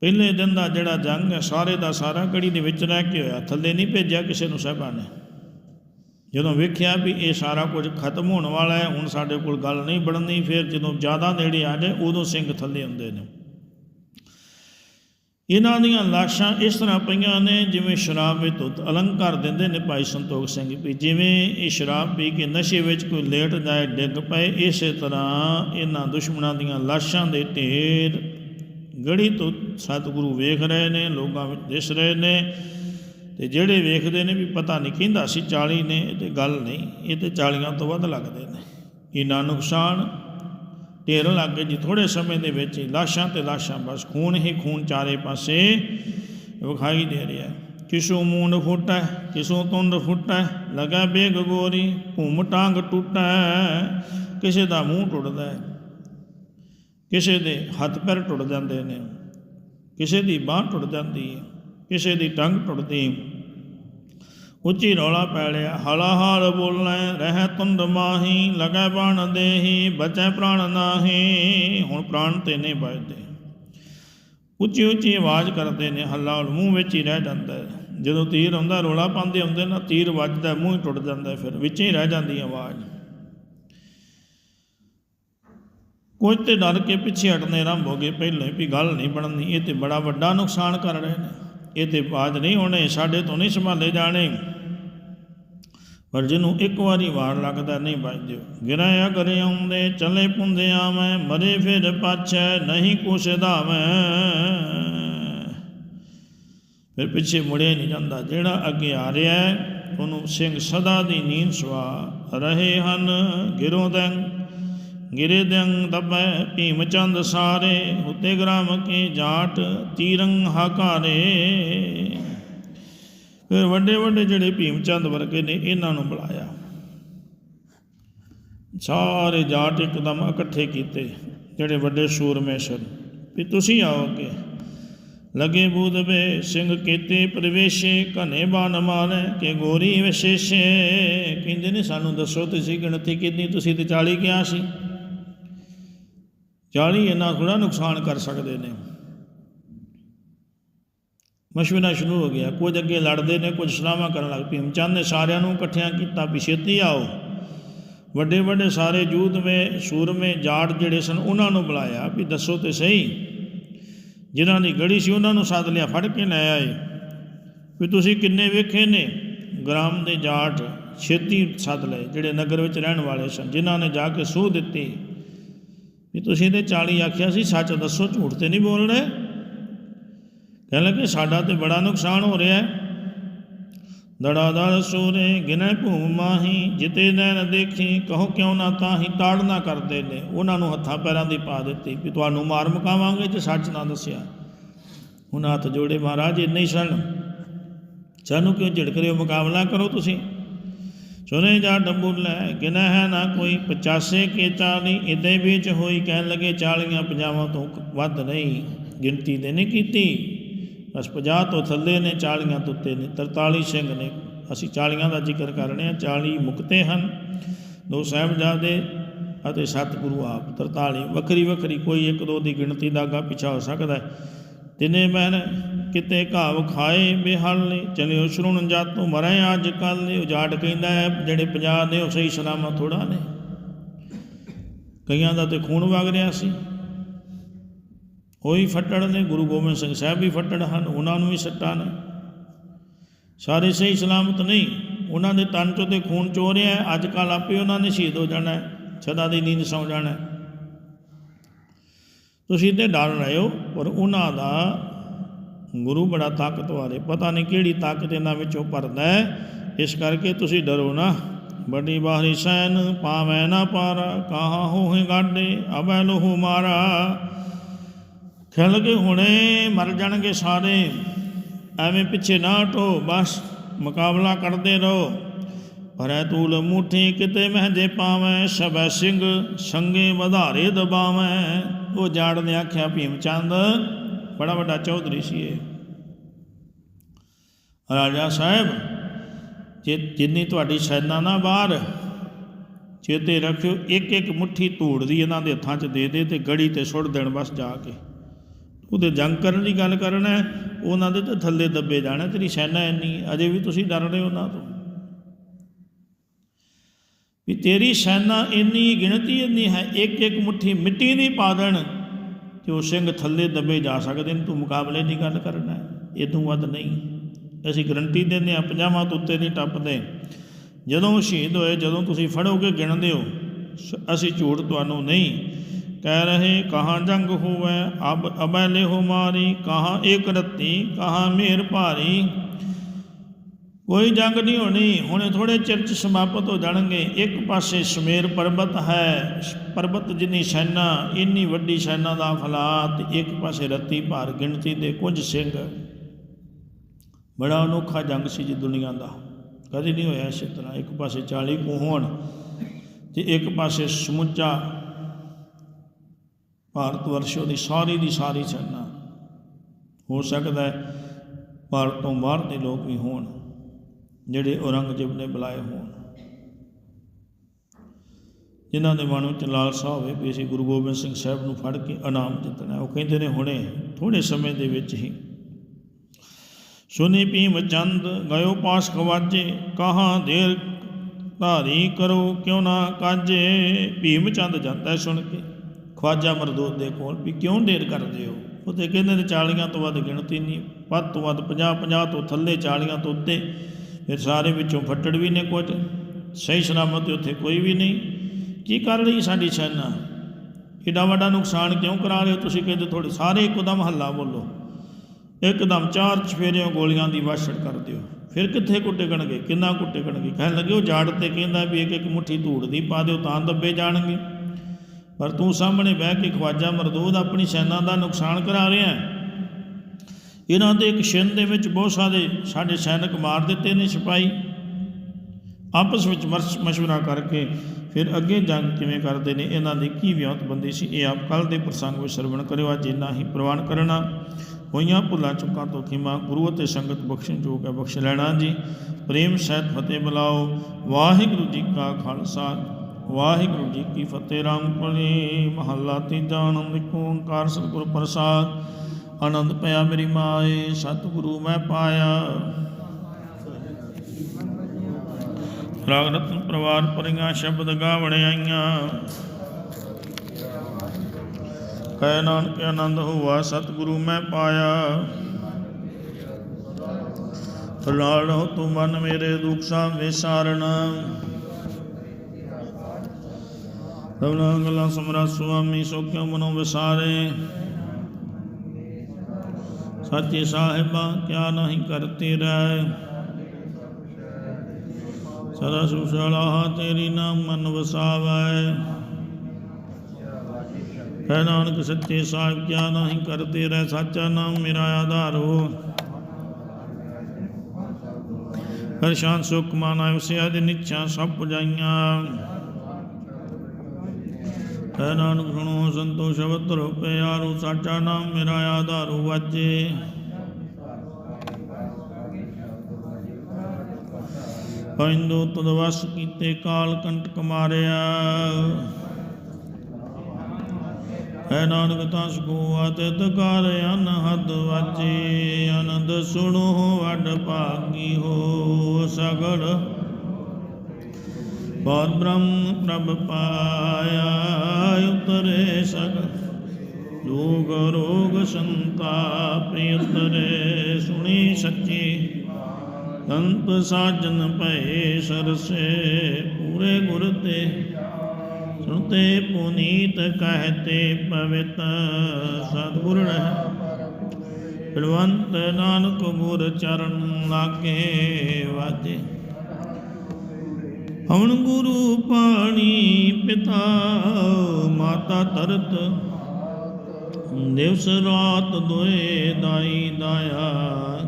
ਪਹਿਲੇ ਦਿਨ ਦਾ ਜਿਹੜਾ ਜੰਗ ਹੈ, ਸਾਰੇ ਦਾ ਸਾਰਾ ਗੜੀ ਦੇ ਵਿੱਚ ਰਹਿ ਕੇ ਹੋਇਆ। ਥੱਲੇ ਨਹੀਂ ਭੇਜਿਆ ਕਿਸੇ ਨੂੰ ਸਾਹਿਬਾਂ ਨੇ। ਜਦੋਂ ਵੇਖਿਆ ਵੀ ਇਹ ਸਾਰਾ ਕੁਝ ਖਤਮ ਹੋਣ ਵਾਲਾ ਹੈ, ਹੁਣ ਸਾਡੇ ਕੋਲ ਗੱਲ ਨਹੀਂ ਬਣਨੀ, ਫਿਰ ਜਦੋਂ ਜ਼ਿਆਦਾ ਨੇੜੇ ਆ ਜਾਏ, ਉਦੋਂ ਸਿੰਘ ਥੱਲੇ ਹੁੰਦੇ ਨੇ। ਇਹਨਾਂ ਦੀਆਂ ਲਾਸ਼ਾਂ ਇਸ ਤਰ੍ਹਾਂ ਪਈਆਂ ਨੇ, ਜਿਵੇਂ ਸ਼ਰਾਬ ਵਿੱਚ ਧੁੱਤ ਅਲੰਕਾਰ ਦਿੰਦੇ ਨੇ ਭਾਈ ਸੰਤੋਖ ਸਿੰਘ ਵੀ। ਜਿਵੇਂ ਇਹ ਸ਼ਰਾਬ ਪੀ ਕੇ ਨਸ਼ੇ ਵਿੱਚ ਕੋਈ ਲੇਟ ਜਾਏ, ਡਿੱਗ ਪਏ, ਇਸੇ ਤਰ੍ਹਾਂ ਇਹਨਾਂ ਦੁਸ਼ਮਣਾਂ ਦੀਆਂ ਲਾਸ਼ਾਂ ਦੇ ਢੇਰ ਗੜੀ ਤੋਂ ਸਤਿਗੁਰੂ ਵੇਖ ਰਹੇ ਨੇ, ਲੋਕਾਂ ਵਿੱਚ ਦਿਸ ਰਹੇ ਨੇ। ਤੇ ਜਿਹੜੇ ਵੇਖਦੇ ਨੇ ਵੀ ਪਤਾ ਨਹੀਂ ਕਹਿੰਦਾ ਸੀ 40 ਨੇ, ਇਹ ਤੇ ਗੱਲ ਨਹੀਂ, ਇਹ ਤੇ 40 ਤੋਂ ਵੱਧ ਲੱਗਦੇ ਨੇ। ਇਹਨਾਂ ਨੁਕਸਾਨ ਢੇਰ ਲੱਗ ਗਏ ਜੀ ਥੋੜੇ ਸਮੇਂ ਦੇ ਵਿੱਚ ਲਾਸ਼ਾਂ ਤੇ ਲਾਸ਼ਾਂ, ਬਸ ਖੂਨ ਹੀ ਖੂਨ ਚਾਰੇ ਪਾਸੇ ਵਿਖਾਈ ਦੇ ਰਿਹਾ ਕਿਸੂ ਮੂੰਡ ਫੁੱਟੈ ਕਿਸੂ ਤੁੰਡ ਫੁੱਟੈ ਲਗਾ ਬੇਗ ਗੋਰੀ, ਭੂਮ ਟਾਂਗ ਟੁੱਟੈ ਕਿਸੇ ਦਾ ਮੂੰਹ ਟੁੱਟਦਾ ਕਿਸੇ ਦੇ ਹੱਥ ਪੈਰ ਟੁੱਟ ਜਾਂਦੇ ਨੇ, ਕਿਸੇ ਦੀ ਬਾਹ ਟੁੱਟ ਜਾਂਦੀ ਹੈ, ਕਿਸੇ ਦੀ ਟੰਗ ਟੁੱਟਦੀ ਉੱਚੀ ਰੌਲਾ ਪੈ ਲਿਆ। ਹਲਾ ਹਾਲ ਬੋਲਣਾ ਰਹਿ ਤੁੰਦ ਮਾਹੀ, ਲਗੈ ਬਾਣ ਦੇਹੀ, ਬਚੈ ਪ੍ਰਾਣ ਨਾਹੀ, ਹੁਣ ਪ੍ਰਾਣ ਤੇ ਨਹੀਂ ਬਚਦੇ ਉੱਚੀ ਉੱਚੀ ਆਵਾਜ਼ ਕਰਦੇ ਨੇ ਹੱਲਾ ਮੂੰਹ ਵਿੱਚ ਹੀ ਰਹਿ ਜਾਂਦਾ ਹੈ। ਜਦੋਂ ਤੀਰ ਆਉਂਦਾ, ਰੌਲਾ ਪਾਉਂਦੇ ਹੁੰਦੇ ਨਾ, ਤੀਰ ਵੱਜਦਾ, ਮੂੰਹ ਹੀ ਟੁੱਟ ਜਾਂਦਾ ਫਿਰ ਵਿੱਚ ਹੀ ਰਹਿ ਜਾਂਦੀ ਆਵਾਜ਼। ਕੁਝ ਤੇ ਡਰ ਕੇ ਪਿੱਛੇ ਹਟਨੇ ਆਰੰਭ ਹੋ ਗਏ। ਪਹਿਲੇ ਵੀ ਗੱਲ ਨਹੀਂ ਬਣਨੀ, ਇਹ ਤੇ ਬੜਾ ਵੱਡਾ ਨੁਕਸਾਨ ਕਰ ਰਹੇ ਨੇ। ਇਹ ਤੇ ਬਾਜ ਨਹੀਂ ਹੋਣੇ, ਸਾਡੇ ਤੋਂ ਨਹੀਂ ਸੰਭਾਲੇ ਜਾਣੇ। ਪਰ ਜਿਹਨੂੰ ਇੱਕ ਵਾਰੀ ਵਾਰ ਲੱਗਦਾ ਨਹੀਂ ਬਚਦੇ ਗਿਰਿਆ ਅਗਰ ਆਉਂਦੇ ਚਲੇ ਪੁੰਦੇ ਆਵੇਂ ਮਰੇ ਫਿਰ ਪਾਛੈ ਨਹੀਂ ਕੁਛਦਾ ਮੈਂ ਫਿਰ ਪਿੱਛੇ ਮੁੜਿਆ ਨਹੀਂ ਜਾਂਦਾ। ਜਿਹੜਾ ਅੱਗੇ ਆ ਰਿਹਾ ਹੈ, ਉਹਨੂੰ ਸਿੰਘ ਸਦਾ ਦੀ ਨੀਂਦ ਸਵਾ ਰਹੇ ਹਨ। ਗਿਰੋਂ ਦੰ ਗਿਰੇ ਦੰ ਦਬੈ ਭੀਮ ਚੰਦ ਸਾਰੇ ਹੁਤੇ ਗ੍ਰਾਮ ਕੇ ਜਾਟ ਤੀਰੰਗ ਹਾਕਾਰੇ। ਫਿਰ ਵੱਡੇ ਵੱਡੇ ਜਿਹੜੇ ਭੀਮ ਚੰਦ ਵਰਗੇ ਨੇ, ਇਹਨਾਂ ਨੂੰ ਬੁਲਾਇਆ। ਸਾਰੇ ਜਾਟ ਇੱਕਦਮ ਇਕੱਠੇ ਕੀਤੇ, ਜਿਹੜੇ ਵੱਡੇ ਸੂਰਮੇ ਸਨ, ਵੀ ਤੁਸੀਂ ਆਓ ਅੱਗੇ। ਬੂਦ ਬੇ ਸਿੰਘ ਕੀਤੇ ਪ੍ਰਵੇਸ਼ੇ, ਘਨੇ ਬਾਣ ਮਾਰੇ ਕਿ ਗੋਰੀ ਵਿਸ਼ੇਸ਼ੇ। ਕਹਿੰਦੇ ਨੇ, ਸਾਨੂੰ ਦੱਸੋ, ਤੁਸੀਂ ਗਿਣਤੀ ਕਿੰਨੀ, ਤੁਸੀਂ ਤੇ 40 ਕਿਹਾ ਸੀ? 40 ਇਹਨਾਂ ਥੋੜਾ ਨੁਕਸਾਨ ਕਰ ਸਕਦੇ ਨੇ। ਮਸ਼ਵਰਾ ਸ਼ੁਰੂ ਹੋ ਗਿਆ। ਕੁਝ ਅੱਗੇ ਲੜਦੇ ਨੇ, ਕੁਝ ਸਲਾਹਾਂ ਕਰਨ ਲੱਗ ਪਏ। ਚੰਦ ਨੇ ਸਾਰਿਆਂ ਨੂੰ ਇਕੱਠਿਆਂ ਕੀਤਾ ਵੀ ਛੇਤੀ ਆਓ। ਵੱਡੇ ਵੱਡੇ ਸਾਰੇ ਯੂਧਵੇਂ ਸੂਰਮੇ, ਜਾਟ ਜਿਹੜੇ ਸਨ, ਉਹਨਾਂ ਨੂੰ ਬੁਲਾਇਆ ਵੀ ਦੱਸੋ ਤੇ ਸਹੀ। ਜਿਨ੍ਹਾਂ ਦੀ ਗੜੀ ਸੀ, ਉਹਨਾਂ ਨੂੰ ਸੱਦ ਲਿਆ, ਫੜ ਕੇ ਲੈ ਆਏ। ਵੀ ਤੁਸੀਂ ਕਿੰਨੇ ਵੇਖੇ ਨੇ? ਗ੍ਰਾਮ ਦੇ ਜਾਟ ਛੇਤੀ ਸੱਦ ਲਏ, ਜਿਹੜੇ ਨਗਰ ਵਿੱਚ ਰਹਿਣ ਵਾਲੇ ਸਨ, ਜਿਨ੍ਹਾਂ ਨੇ ਜਾ ਕੇ ਸੂਹ ਦਿੱਤੀ। ਵੀ ਤੁਸੀਂ ਤੇ 40 ਆਖਿਆ ਸੀ, ਸੱਚ ਦੱਸੋ, ਝੂਠ ਤੇ ਨਹੀਂ ਬੋਲ ਰਹੇ? ਕਹਿਣ ਲੱਗੇ, ਸਾਡਾ ਤੇ ਬੜਾ ਨੁਕਸਾਨ ਹੋ ਰਿਹਾ ਹੈ। ਦੜਾ ਦੜ ਸੂਰੇ ਗਿਨੈ ਭੂਮ ਮਾਹੀ, ਜਿਤੇ ਨੈਣ ਦੇਖੀ, ਕਹੋ ਕਿਉਂ ਨਾ ਤਾਹੀ ਤਾੜਨਾ ਕਰਦੇ ਨੇ। ਉਹਨਾਂ ਨੂੰ ਹੱਥਾਂ ਪੈਰਾਂ ਦੀ ਪਾ ਦਿੱਤੀ ਵੀ ਤੁਹਾਨੂੰ ਮਾਰ ਮੁਕਾਵਾਂਗੇ ਜੇ ਸੱਚ ਨਾ ਦੱਸਿਆ। ਹੁਣ ਹੱਥ ਜੋੜੇ ਮਹਾਰਾਜ, ਇੰਨੇ ਹੀ ਸਨ। ਸਾਨੂੰ ਕਿਉਂ ਝਿੜਕ ਰਹੇ ਹੋ? ਮੁਕਾਬਲਾ ਕਰੋ ਤੁਸੀਂ। ਸੁਨੇ ਜਾ ਡੰਬੂਲੇ ਗਿਨੈ ਹੈ ਨਾ ਕੋਈ 85 ਕੇ 40 ਇਦੇ ਵਿੱਚ ਹੋਈ ਕਹਿਣ ਲੱਗੇ 40 ਪੰਜਾਵਾਂ ਤੋਂ ਵੱਧ ਨਹੀਂ, ਗਿਣਤੀ ਦੇ ਨਹੀਂ ਕੀਤੀ। ਬਸ 50 ਤੋਂ ਥੱਲੇ ਨੇ 40 ਤੋਂ ਉੱਤੇ ਨੇ 43 ਸਿੰਘ ਨੇ। ਅਸੀਂ 40 ਦਾ ਜ਼ਿਕਰ ਕਰ ਰਹੇ ਹਾਂ 40 ਮੁਕਤੇ ਹਨ, ਦੋ ਸਾਹਿਬਜ਼ਾਦੇ ਅਤੇ ਸਤਿਗੁਰੂ ਆਪ 43 ਵੱਖਰੀ ਵੱਖਰੀ, ਕੋਈ ਇੱਕ ਦੋ ਦੀ ਗਿਣਤੀ ਦਾ ਅੱਗਾ ਪਿਛਾ ਹੋ ਸਕਦਾ ਹੈ। ਤਿਨੇ ਮਹਿਨ ਕਿਤੇ ਘਾਵ ਖਾਏ ਬੇਹਲ ਨੇ ਚਲਿਓ ਸ਼ਰੁਣ ਜਾਤੋਂ ਮਰੇ ਅੱਜ ਕੱਲ ਨੇ, ਉਜਾੜ ਕਹਿੰਦਾ ਹੈ, ਜਿਹੜੇ 50 ਨੇ, ਉਹ ਸਹੀ ਸਲਾਮਤ ਥੋੜਾ ਨੇ। ਕਈਆਂ ਦਾ ਤੇ ਖੂਨ ਵਗ ਰਿਹਾ ਸੀ। ਉਹੀ ਫੱਟੜ ਨੇ ਗੁਰੂ ਗੋਬਿੰਦ ਸਿੰਘ ਸਾਹਿਬ ਵੀ ਫੱਟੜ ਹਨ, ਉਹਨਾਂ ਨੂੰ ਵੀ ਸੱਟਾਂ ਨੇ। ਸਾਰੇ ਸਹੀ ਸਲਾਮਤ ਨਹੀਂ, ਉਹਨਾਂ ਦੇ ਤਨ ਚੋਂ ਤੇ ਖੂਨ ਚੋ ਰਿਹਾ ਹੈ, ਅੱਜ ਕੱਲ ਆਪੇ ਉਹਨਾਂ ਨੇ ਸ਼ਹੀਦ ਹੋ ਜਾਣਾ ਹੈ, ਸਦਾ ਦੀ ਨੀਂਦ ਸੌ ਜਾਣਾ ਹੈ। ਤੁਸੀਂ ਤੇ ਡਰ ਰਹੇ ਹੋ, ਪਰ ਉਹਨਾਂ ਦਾ ਗੁਰੂ ਬੜਾ ਤਾਕਤਵਾਰ ਹੈ, ਪਤਾ ਨਹੀਂ ਕਿਹੜੀ ਤਾਕਤ ਇਹਨਾਂ ਵਿੱਚੋਂ ਭਰਦਾ ਹੈ, ਇਸ ਕਰਕੇ ਤੁਸੀਂ ਡਰੋ ਨਾ। ਵੱਡੀ ਬਾਹਰੀ ਸੈਨ ਪਾਵੈ ਨਾ ਪਾਰਾ, ਕਹਾ ਹੋਏ ਗਾਡੇ ਅਬੈ ਲੋਹੂ ਮਾਰਾ। ਖਿਲ ਕੇ ਹੁਣੇ ਮਰ ਜਾਣਗੇ ਸਾਰੇ। ਐਵੇਂ ਪਿੱਛੇ ਨਾ ਹਟੋ, ਬਸ ਮੁਕਾਬਲਾ ਕਰਦੇ ਰਹੋ। ਭਰੈ ਤੂਲ ਮੂਠੀ ਕਿਤੇ ਮਹਜੇ ਪਾਵੈ ਸਭੈ ਸਿੰਘ ਸੰਗੇ ਵਧਾਰੇ ਦਬਾਵੈ। ਉਹ ਜਾੜ ਨੇ ਆਖਿਆ, ਭੀਮ ਚੰਦ, ਬੜਾ ਵੱਡਾ ਚੌਧਰੀ ਸੀ ਇਹ। ਰਾਜਾ ਸਾਹਿਬ, ਜੇ ਜਿੰਨੀ ਤੁਹਾਡੀ ਸੈਨਾ ਨਾ ਬਾਹਰ, ਚੇਤੇ ਰੱਖਿਓ ਇੱਕ ਇੱਕ ਮੁੱਠੀ ਧੂੜ ਦੀ ਇਹਨਾਂ ਦੇ ਹੱਥਾਂ 'ਚ ਦੇ ਦੇ ਤੇ ਗੜੀ ਤੇ ਸੁੱਟ ਦੇਣ ਬਸ ਜਾ ਕੇ। ਉਹਦੇ ਜੰਗ ਕਰਨ ਦੀ ਗੱਲ ਕਰਨਾ ਉਹਨਾਂ ਦੇ ਤਾਂ ਥੱਲੇ ਦੱਬੇ ਜਾਣਾ, ਤੇਰੀ ਸੈਨਾ ਇੰਨੀ, ਅਜੇ ਵੀ ਤੁਸੀਂ ਡਰ ਰਹੇ ਹੋ ਉਹਨਾਂ ਤੋਂ। ਵੀ ਤੇਰੀ ਸੈਨਾ ਇੰਨੀ ਗਿਣਤੀ ਇੰਨੀ ਹੈ ਇੱਕ ਇੱਕ ਮੁੱਠੀ ਮਿੱਟੀ ਨਹੀਂ ਪਾ ਦੇਣ ਕਿ ਉਹ ਸਿੰਘ ਥੱਲੇ ਦੱਬੇ ਜਾ ਸਕਦੇ ਨੇ, ਤੂੰ ਮੁਕਾਬਲੇ ਦੀ ਗੱਲ ਕਰਨਾ ਹੈ। ਇਹ ਤੋਂ ਵੱਧ ਨਹੀਂ। ਅਸੀਂ ਗਰੰਟੀ ਦਿੰਦੇ ਆ ਪੰਜਾਹਾਂ ਤੋਂ ਉੱਤੇ ਨਹੀਂ ਟੱਪਦੇ। ਜਦੋਂ ਸ਼ਹੀਦ ਹੋਏ, ਜਦੋਂ ਤੁਸੀਂ ਫੜੋਗੇ ਗਿਣਦੇ ਹੋ, ਸ- ਅਸੀਂ ਝੂਠ ਤੁਹਾਨੂੰ ਨਹੀਂ ਕਹਿ ਰਹੇ, ਕਹਾਂ ਜੰਗ ਹੋਵੇ? ਅਬ ਅਬੈ ਲਿਹੋ ਮਾਰੀ, ਕਹਾਂ ਏਕ ਰਤੀ, ਕਹਾਂ ਮੇਰ ਭਾਰੀ? ਕੋਈ ਜੰਗ ਨਹੀਂ ਹੋਣੀ, ਹੁਣੇ ਥੋੜੇ ਚਿਰ ਚ ਸਮਾਪਤ ਹੋ ਜਾਣਗੇ। ਇੱਕ ਪਾਸੇ ਸਮੇਰ ਪਰਬਤ ਹੈ, ਪਰਬਤ ਜਿੰਨੀ ਸੈਨਾ, ਇੰਨੀ ਵੱਡੀ ਸੈਨਾ ਦਾ ਫਲਾਤ, ਇੱਕ ਪਾਸੇ ਰੱਤੀ ਭਾਰ ਗਿਣਤੀ ਦੇ ਕੁਝ ਸਿੰਘ। ਬੜਾ ਅਨੋਖਾ ਜੰਗ ਸੀ ਜੀ ਦੁਨੀਆ ਦਾ। ਕਦੇ ਨਹੀਂ ਹੋਇਆ ਇਸੇ ਤਰ੍ਹਾਂ। ਇੱਕ ਪਾਸੇ 40 ਕੋ ਹੋਣ ਤੇ ਇੱਕ ਪਾਸੇ ਸਮੁੱਚਾ ਭਾਰਤ ਵਰਸ਼ੋ ਦੀ ਸਾਰੀ ਦੀ ਸਾਰੀ ਸੈਨਾ ਹੋ ਸਕਦਾ ਹੈ ਭਾਰਤ ਤੋਂ ਬਾਹਰ ਦੇ ਲੋਕ ਵੀ ਹੋਣ, ਜਿਹੜੇ ਔਰੰਗਜ਼ੇਬ ਨੇ ਬੁਲਾਏ ਹੋਣ। ਜਿਨ੍ਹਾਂ ਦੇ ਮਨ ਵਿੱਚ ਲਾਲਸਾ ਹੋਵੇ ਵੀ ਅਸੀਂ ਗੁਰੂ ਗੋਬਿੰਦ ਸਿੰਘ ਸਾਹਿਬ ਨੂੰ ਫੜ ਕੇ ਇਨਾਮ ਜਿੱਤਣਾ ਉਹ ਕਹਿੰਦੇ ਨੇ ਹੁਣੇ ਥੋੜੇ ਸਮੇਂ ਦੇ ਵਿੱਚ ਹੀ। ਸੁਨੀ ਭੀਮ ਚੰਦ, ਗਇਓ ਪਾਸ ਖਵਾਜੇ ਕਹਾਂ ਦੇਰ ਧਾਰੀ ਕਰੋ ਕਿਉਂ ਨਾ ਕਾਜੇ। ਭੀਮ ਚੰਦ ਜਾਂਦਾ ਸੁਣ ਕੇ। ਖਵਾਜਾ ਮਰਦੂਦ ਦੇ ਕੋਲ ਵੀ ਕਿਉਂ ਢੇਰ ਕਰਦੇ ਹੋ? ਉਹ ਤੇ ਕਹਿੰਦੇ ਨੇ 40 ਤੋਂ ਵੱਧ ਗਿਣਤੀ ਨਹੀਂ, ਵੱਧ ਤੋਂ ਵੱਧ 50 50 ਤੋਂ ਥੱਲੇ 40 ਤੋਂ ਉੱਤੇ। ਫਿਰ ਸਾਰੇ ਵਿੱਚੋਂ ਫੱਟੜ ਵੀ ਨੇ ਕੁਝ, ਸਹੀ ਸਲਾਮਤ ਉੱਥੇ ਕੋਈ ਵੀ ਨਹੀਂ। ਕੀ ਕਰ ਰਹੀ ਸਾਡੀ ਸੈਨਾ? ਏਡਾ ਵੱਡਾ ਨੁਕਸਾਨ ਕਿਉਂ ਕਰਾ ਰਹੇ ਹੋ ਤੁਸੀਂ? ਕਹਿੰਦੇ ਥੋੜੇ ਸਾਰੇ ਇੱਕਦਮ ਹੱਲਾ ਬੋਲੋ। ਇੱਕਦਮ ਚਾਰ ਚਫੇਰਿਆਂ ਗੋਲੀਆਂ ਦੀ ਵਾਸ਼ੜ ਕਰ ਦਿਓ। ਫਿਰ ਕਿੱਥੇ ਕੁੱਟੇਕਣਗੇ ਕਿੰਨਾ ਕੁੱਟੇ ਗਣਗੇ ਕਹਿਣ ਲੱਗੇ, ਉਹ ਜਾੜ ਤੇ ਕਹਿੰਦਾ ਵੀ ਇੱਕ ਇੱਕ ਮੁੱਠੀ ਧੂੜ ਦੀ ਪਾ ਦਿਓ, ਤਾਂ ਦੱਬੇ ਜਾਣਗੇ। ਪਰ ਤੂੰ ਸਾਹਮਣੇ ਬਹਿ ਕੇ ਖਵਾਜਾ ਮਰਦੂਦ ਆਪਣੀ ਸੈਨਾ ਦਾ ਨੁਕਸਾਨ ਕਰਾ ਰਿਹਾ ਹੈ। ਇਹਨਾਂ ਦੇ ਇੱਕ ਛਿੰਨ ਦੇ ਵਿੱਚ ਬਹੁਤ ਸਾਰੇ ਸਾਡੇ ਸੈਨਿਕ ਮਾਰ ਦਿੱਤੇ ਨੇ ਸਿਪਾਹੀ। ਆਪਸ ਵਿੱਚ ਮਰਸ਼, ਮਸ਼ਵਰਾ ਕਰਕੇ ਫਿਰ ਅੱਗੇ ਜੰਗ ਕਿਵੇਂ ਕਰਦੇ ਨੇ, ਇਹਨਾਂ ਦੀ ਕੀ ਵਿਉਂਤਬੰਦੀ ਸੀ, ਇਹ ਆਪ ਕੱਲ ਦੇ ਪ੍ਰਸੰਗ ਵਿੱਚ ਸਰਵਣ ਕਰਿਓ, ਅੱਜ ਇੰਨਾ ਹੀ ਪ੍ਰਵਾਨ ਕਰਨਾ। ਹੋਈਆਂ ਭੁੱਲਾਂ ਚੁੱਕਾਂ ਤੋਂ ਖਿਮਾ, ਗੁਰੂ ਅਤੇ ਸੰਗਤ ਬਖਸ਼ਣ ਜੋਗ ਹੈ, ਬਖਸ਼ ਲੈਣਾ ਜੀ। ਪ੍ਰੇਮ ਸਹਿਤ ਫਤਿਹ ਬੁਲਾਓ। ਵਾਹਿਗੁਰੂ ਜੀ ਕਾ ਖਾਲਸਾ। ਵਾਹਿਗੁਰੂ ਜੀ ਕੀ ਫਤਿਹ, ਰਾਮ ਪਲੀ ਮਹੱਲਾ ਤੀਜਾ ਆਨੰਦ ਓੰਕਾਰ ਸਤਿਗੁਰ ਪ੍ਰਸਾਦ। ਆਨੰਦ ਪਿਆ ਮੇਰੀ ਮਾਏ, ਸਤਿਗੁਰੂ ਮੈਂ ਪਾਇਆ। ਰਾਗ ਰਤਨ ਪਰਿਵਾਰ ਪਰੀਆਂ ਸ਼ਬਦ ਗਾਵਣ ਆਈਆਂ। ਕਹਿ ਨਾਨਕ ਆਨੰਦ ਹੋਆ, ਸਤਿਗੁਰੂ ਮੈਂ ਪਾਇਆ। ਫਲਾਲ ਹੋ ਤੂੰ ਮਨ ਮੇਰੇ ਦੁਖ ਸਾਂ ਵਿਸਾਰਣਾ ਰਵਨਾ ਗਲਾ ਸਮਰਾ ਸੁਆਮੀ ਸੋ ਕਿਉ ਮਨੋ ਵਿਸਾਰੇ। ਸੱਚੇ ਸਾਹਿਬਾ, ਕਿਆ ਨਹੀਂ ਕਰਤੇ ਰਹਿ। ਸਦਾ ਸੁਸ਼ਲਾ, ਤੇਰੀ ਨਾਮ ਮਨ ਵਸਾਵੈ। ਹੈ ਨਾਨਕ ਸੱਚੇ ਸਾਹਿਬ, ਕਿਆ ਨਹੀਂ ਕਰਦੇ ਰਹਿ, ਸਾਚਾ ਨਾਮ ਮੇਰਾ ਆਧਾਰ ਹੋ। ਹਰ ਸ਼ਾਨ ਸੁਖ ਮਾਨਾ ਉਸੇ ਆਦਿ ਨਿਚਾ ਸਭ ਪੁਜਾਈਆਂ। ਹੈ ਨਾਨਕ ਸੁਣੋ ਸੰਤੋਖ ਸ਼ਬਦ ਰੂਪੇ ਆਰੂ ਸਾਚਾ ਨਾਮ ਮੇਰਾ ਆਧਾਰੂ ਹੋ ਵਾਜੇ ਪੈਂਦੋ ਤਦ ਕੀਤੇ ਕਾਲ ਕੰਟਕ ਮਾਰਿਆ ਹੈ ਨਾਨਕ ਤਾਂ ਕੋ ਅਤਿਤ ਕਰ ਅਨਹਦ ਵਾਜੇ ਅਨੰਦ ਸੁਣੋ, ਵੱਡ ਭਾਗੀ ਹੋ ਸਗਲ ਬਾਦ ਬ੍ਰਹਮ ਪ੍ਰਭ ਪਾਇਆ ਉਤਰੇ ਸਗ। ਲੋਗ ਰੋਗ ਸੰਤਾਪ ਉਤਰੇ, ਸੁਣੀ ਸੱਚੀ। ਸੰਤ ਸਾਜਨ ਭਏ ਸਰਸੇ ਪੂਰੇ ਗੁਰ ਤੇ। ਸੁਣਤੇ ਪੁਨੀਤ ਕਹਤੇ ਪਵਿੱਤ ਸਤਿਗੁਰ ਰਹਿ। ਬਲਵੰਤ ਨਾਨਕ ਗੁਰ ਚਰਨ ਲਾਗੇ ਵਾਜੇ। ਹਵਨ ਗੁਰੂ ਪਾਣੀ ਪਿਤਾ, ਮਾਤਾ ਤਰਤ ਦਿਵਸ ਰਾਤ ਦੋਏ ਦਾਈ ਦਾਇਆ,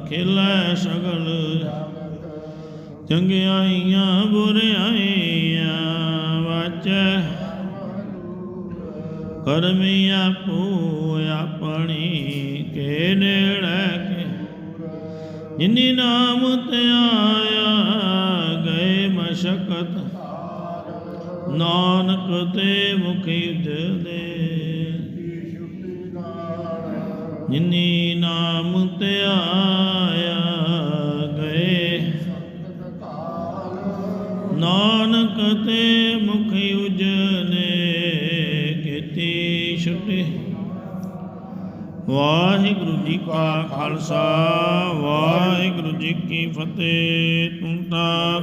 ਖੇਲੇ ਸਗਲ। ਚੰਗਿਆਈਆਂ ਬੁਰਿਆਈਆਂ ਵਾਚੈ। ਕਰਮੀ ਆਪੋ ਆਪਣੀ, ਕੇ ਨੇੜੇ ਕੇ। ਜਿਨੀ ਨਾਮ ਤੇ ਆਇਆ ਸ਼ਕਤ। ਨਾਨਕ ਤੇ ਮੁਖ ਦੇ ਜਿਨੀ ਨਾਮ ਤੇ ਆਇਆ ਗਏ। ਨਾਨਕ ਤੇ ਮੁਖ ਉਜਨੇ ਕੀਤੀ ਛੁਟੇ। ਵਾਹਿਗੁਰੂ ਜੀ ਕਾ ਖਾਲਸਾ, ਵਾਹਿਗੁਰੂ ਜੀ ਕੀ ਫਤਿਹ। ਤੂੰ ਤਾਂ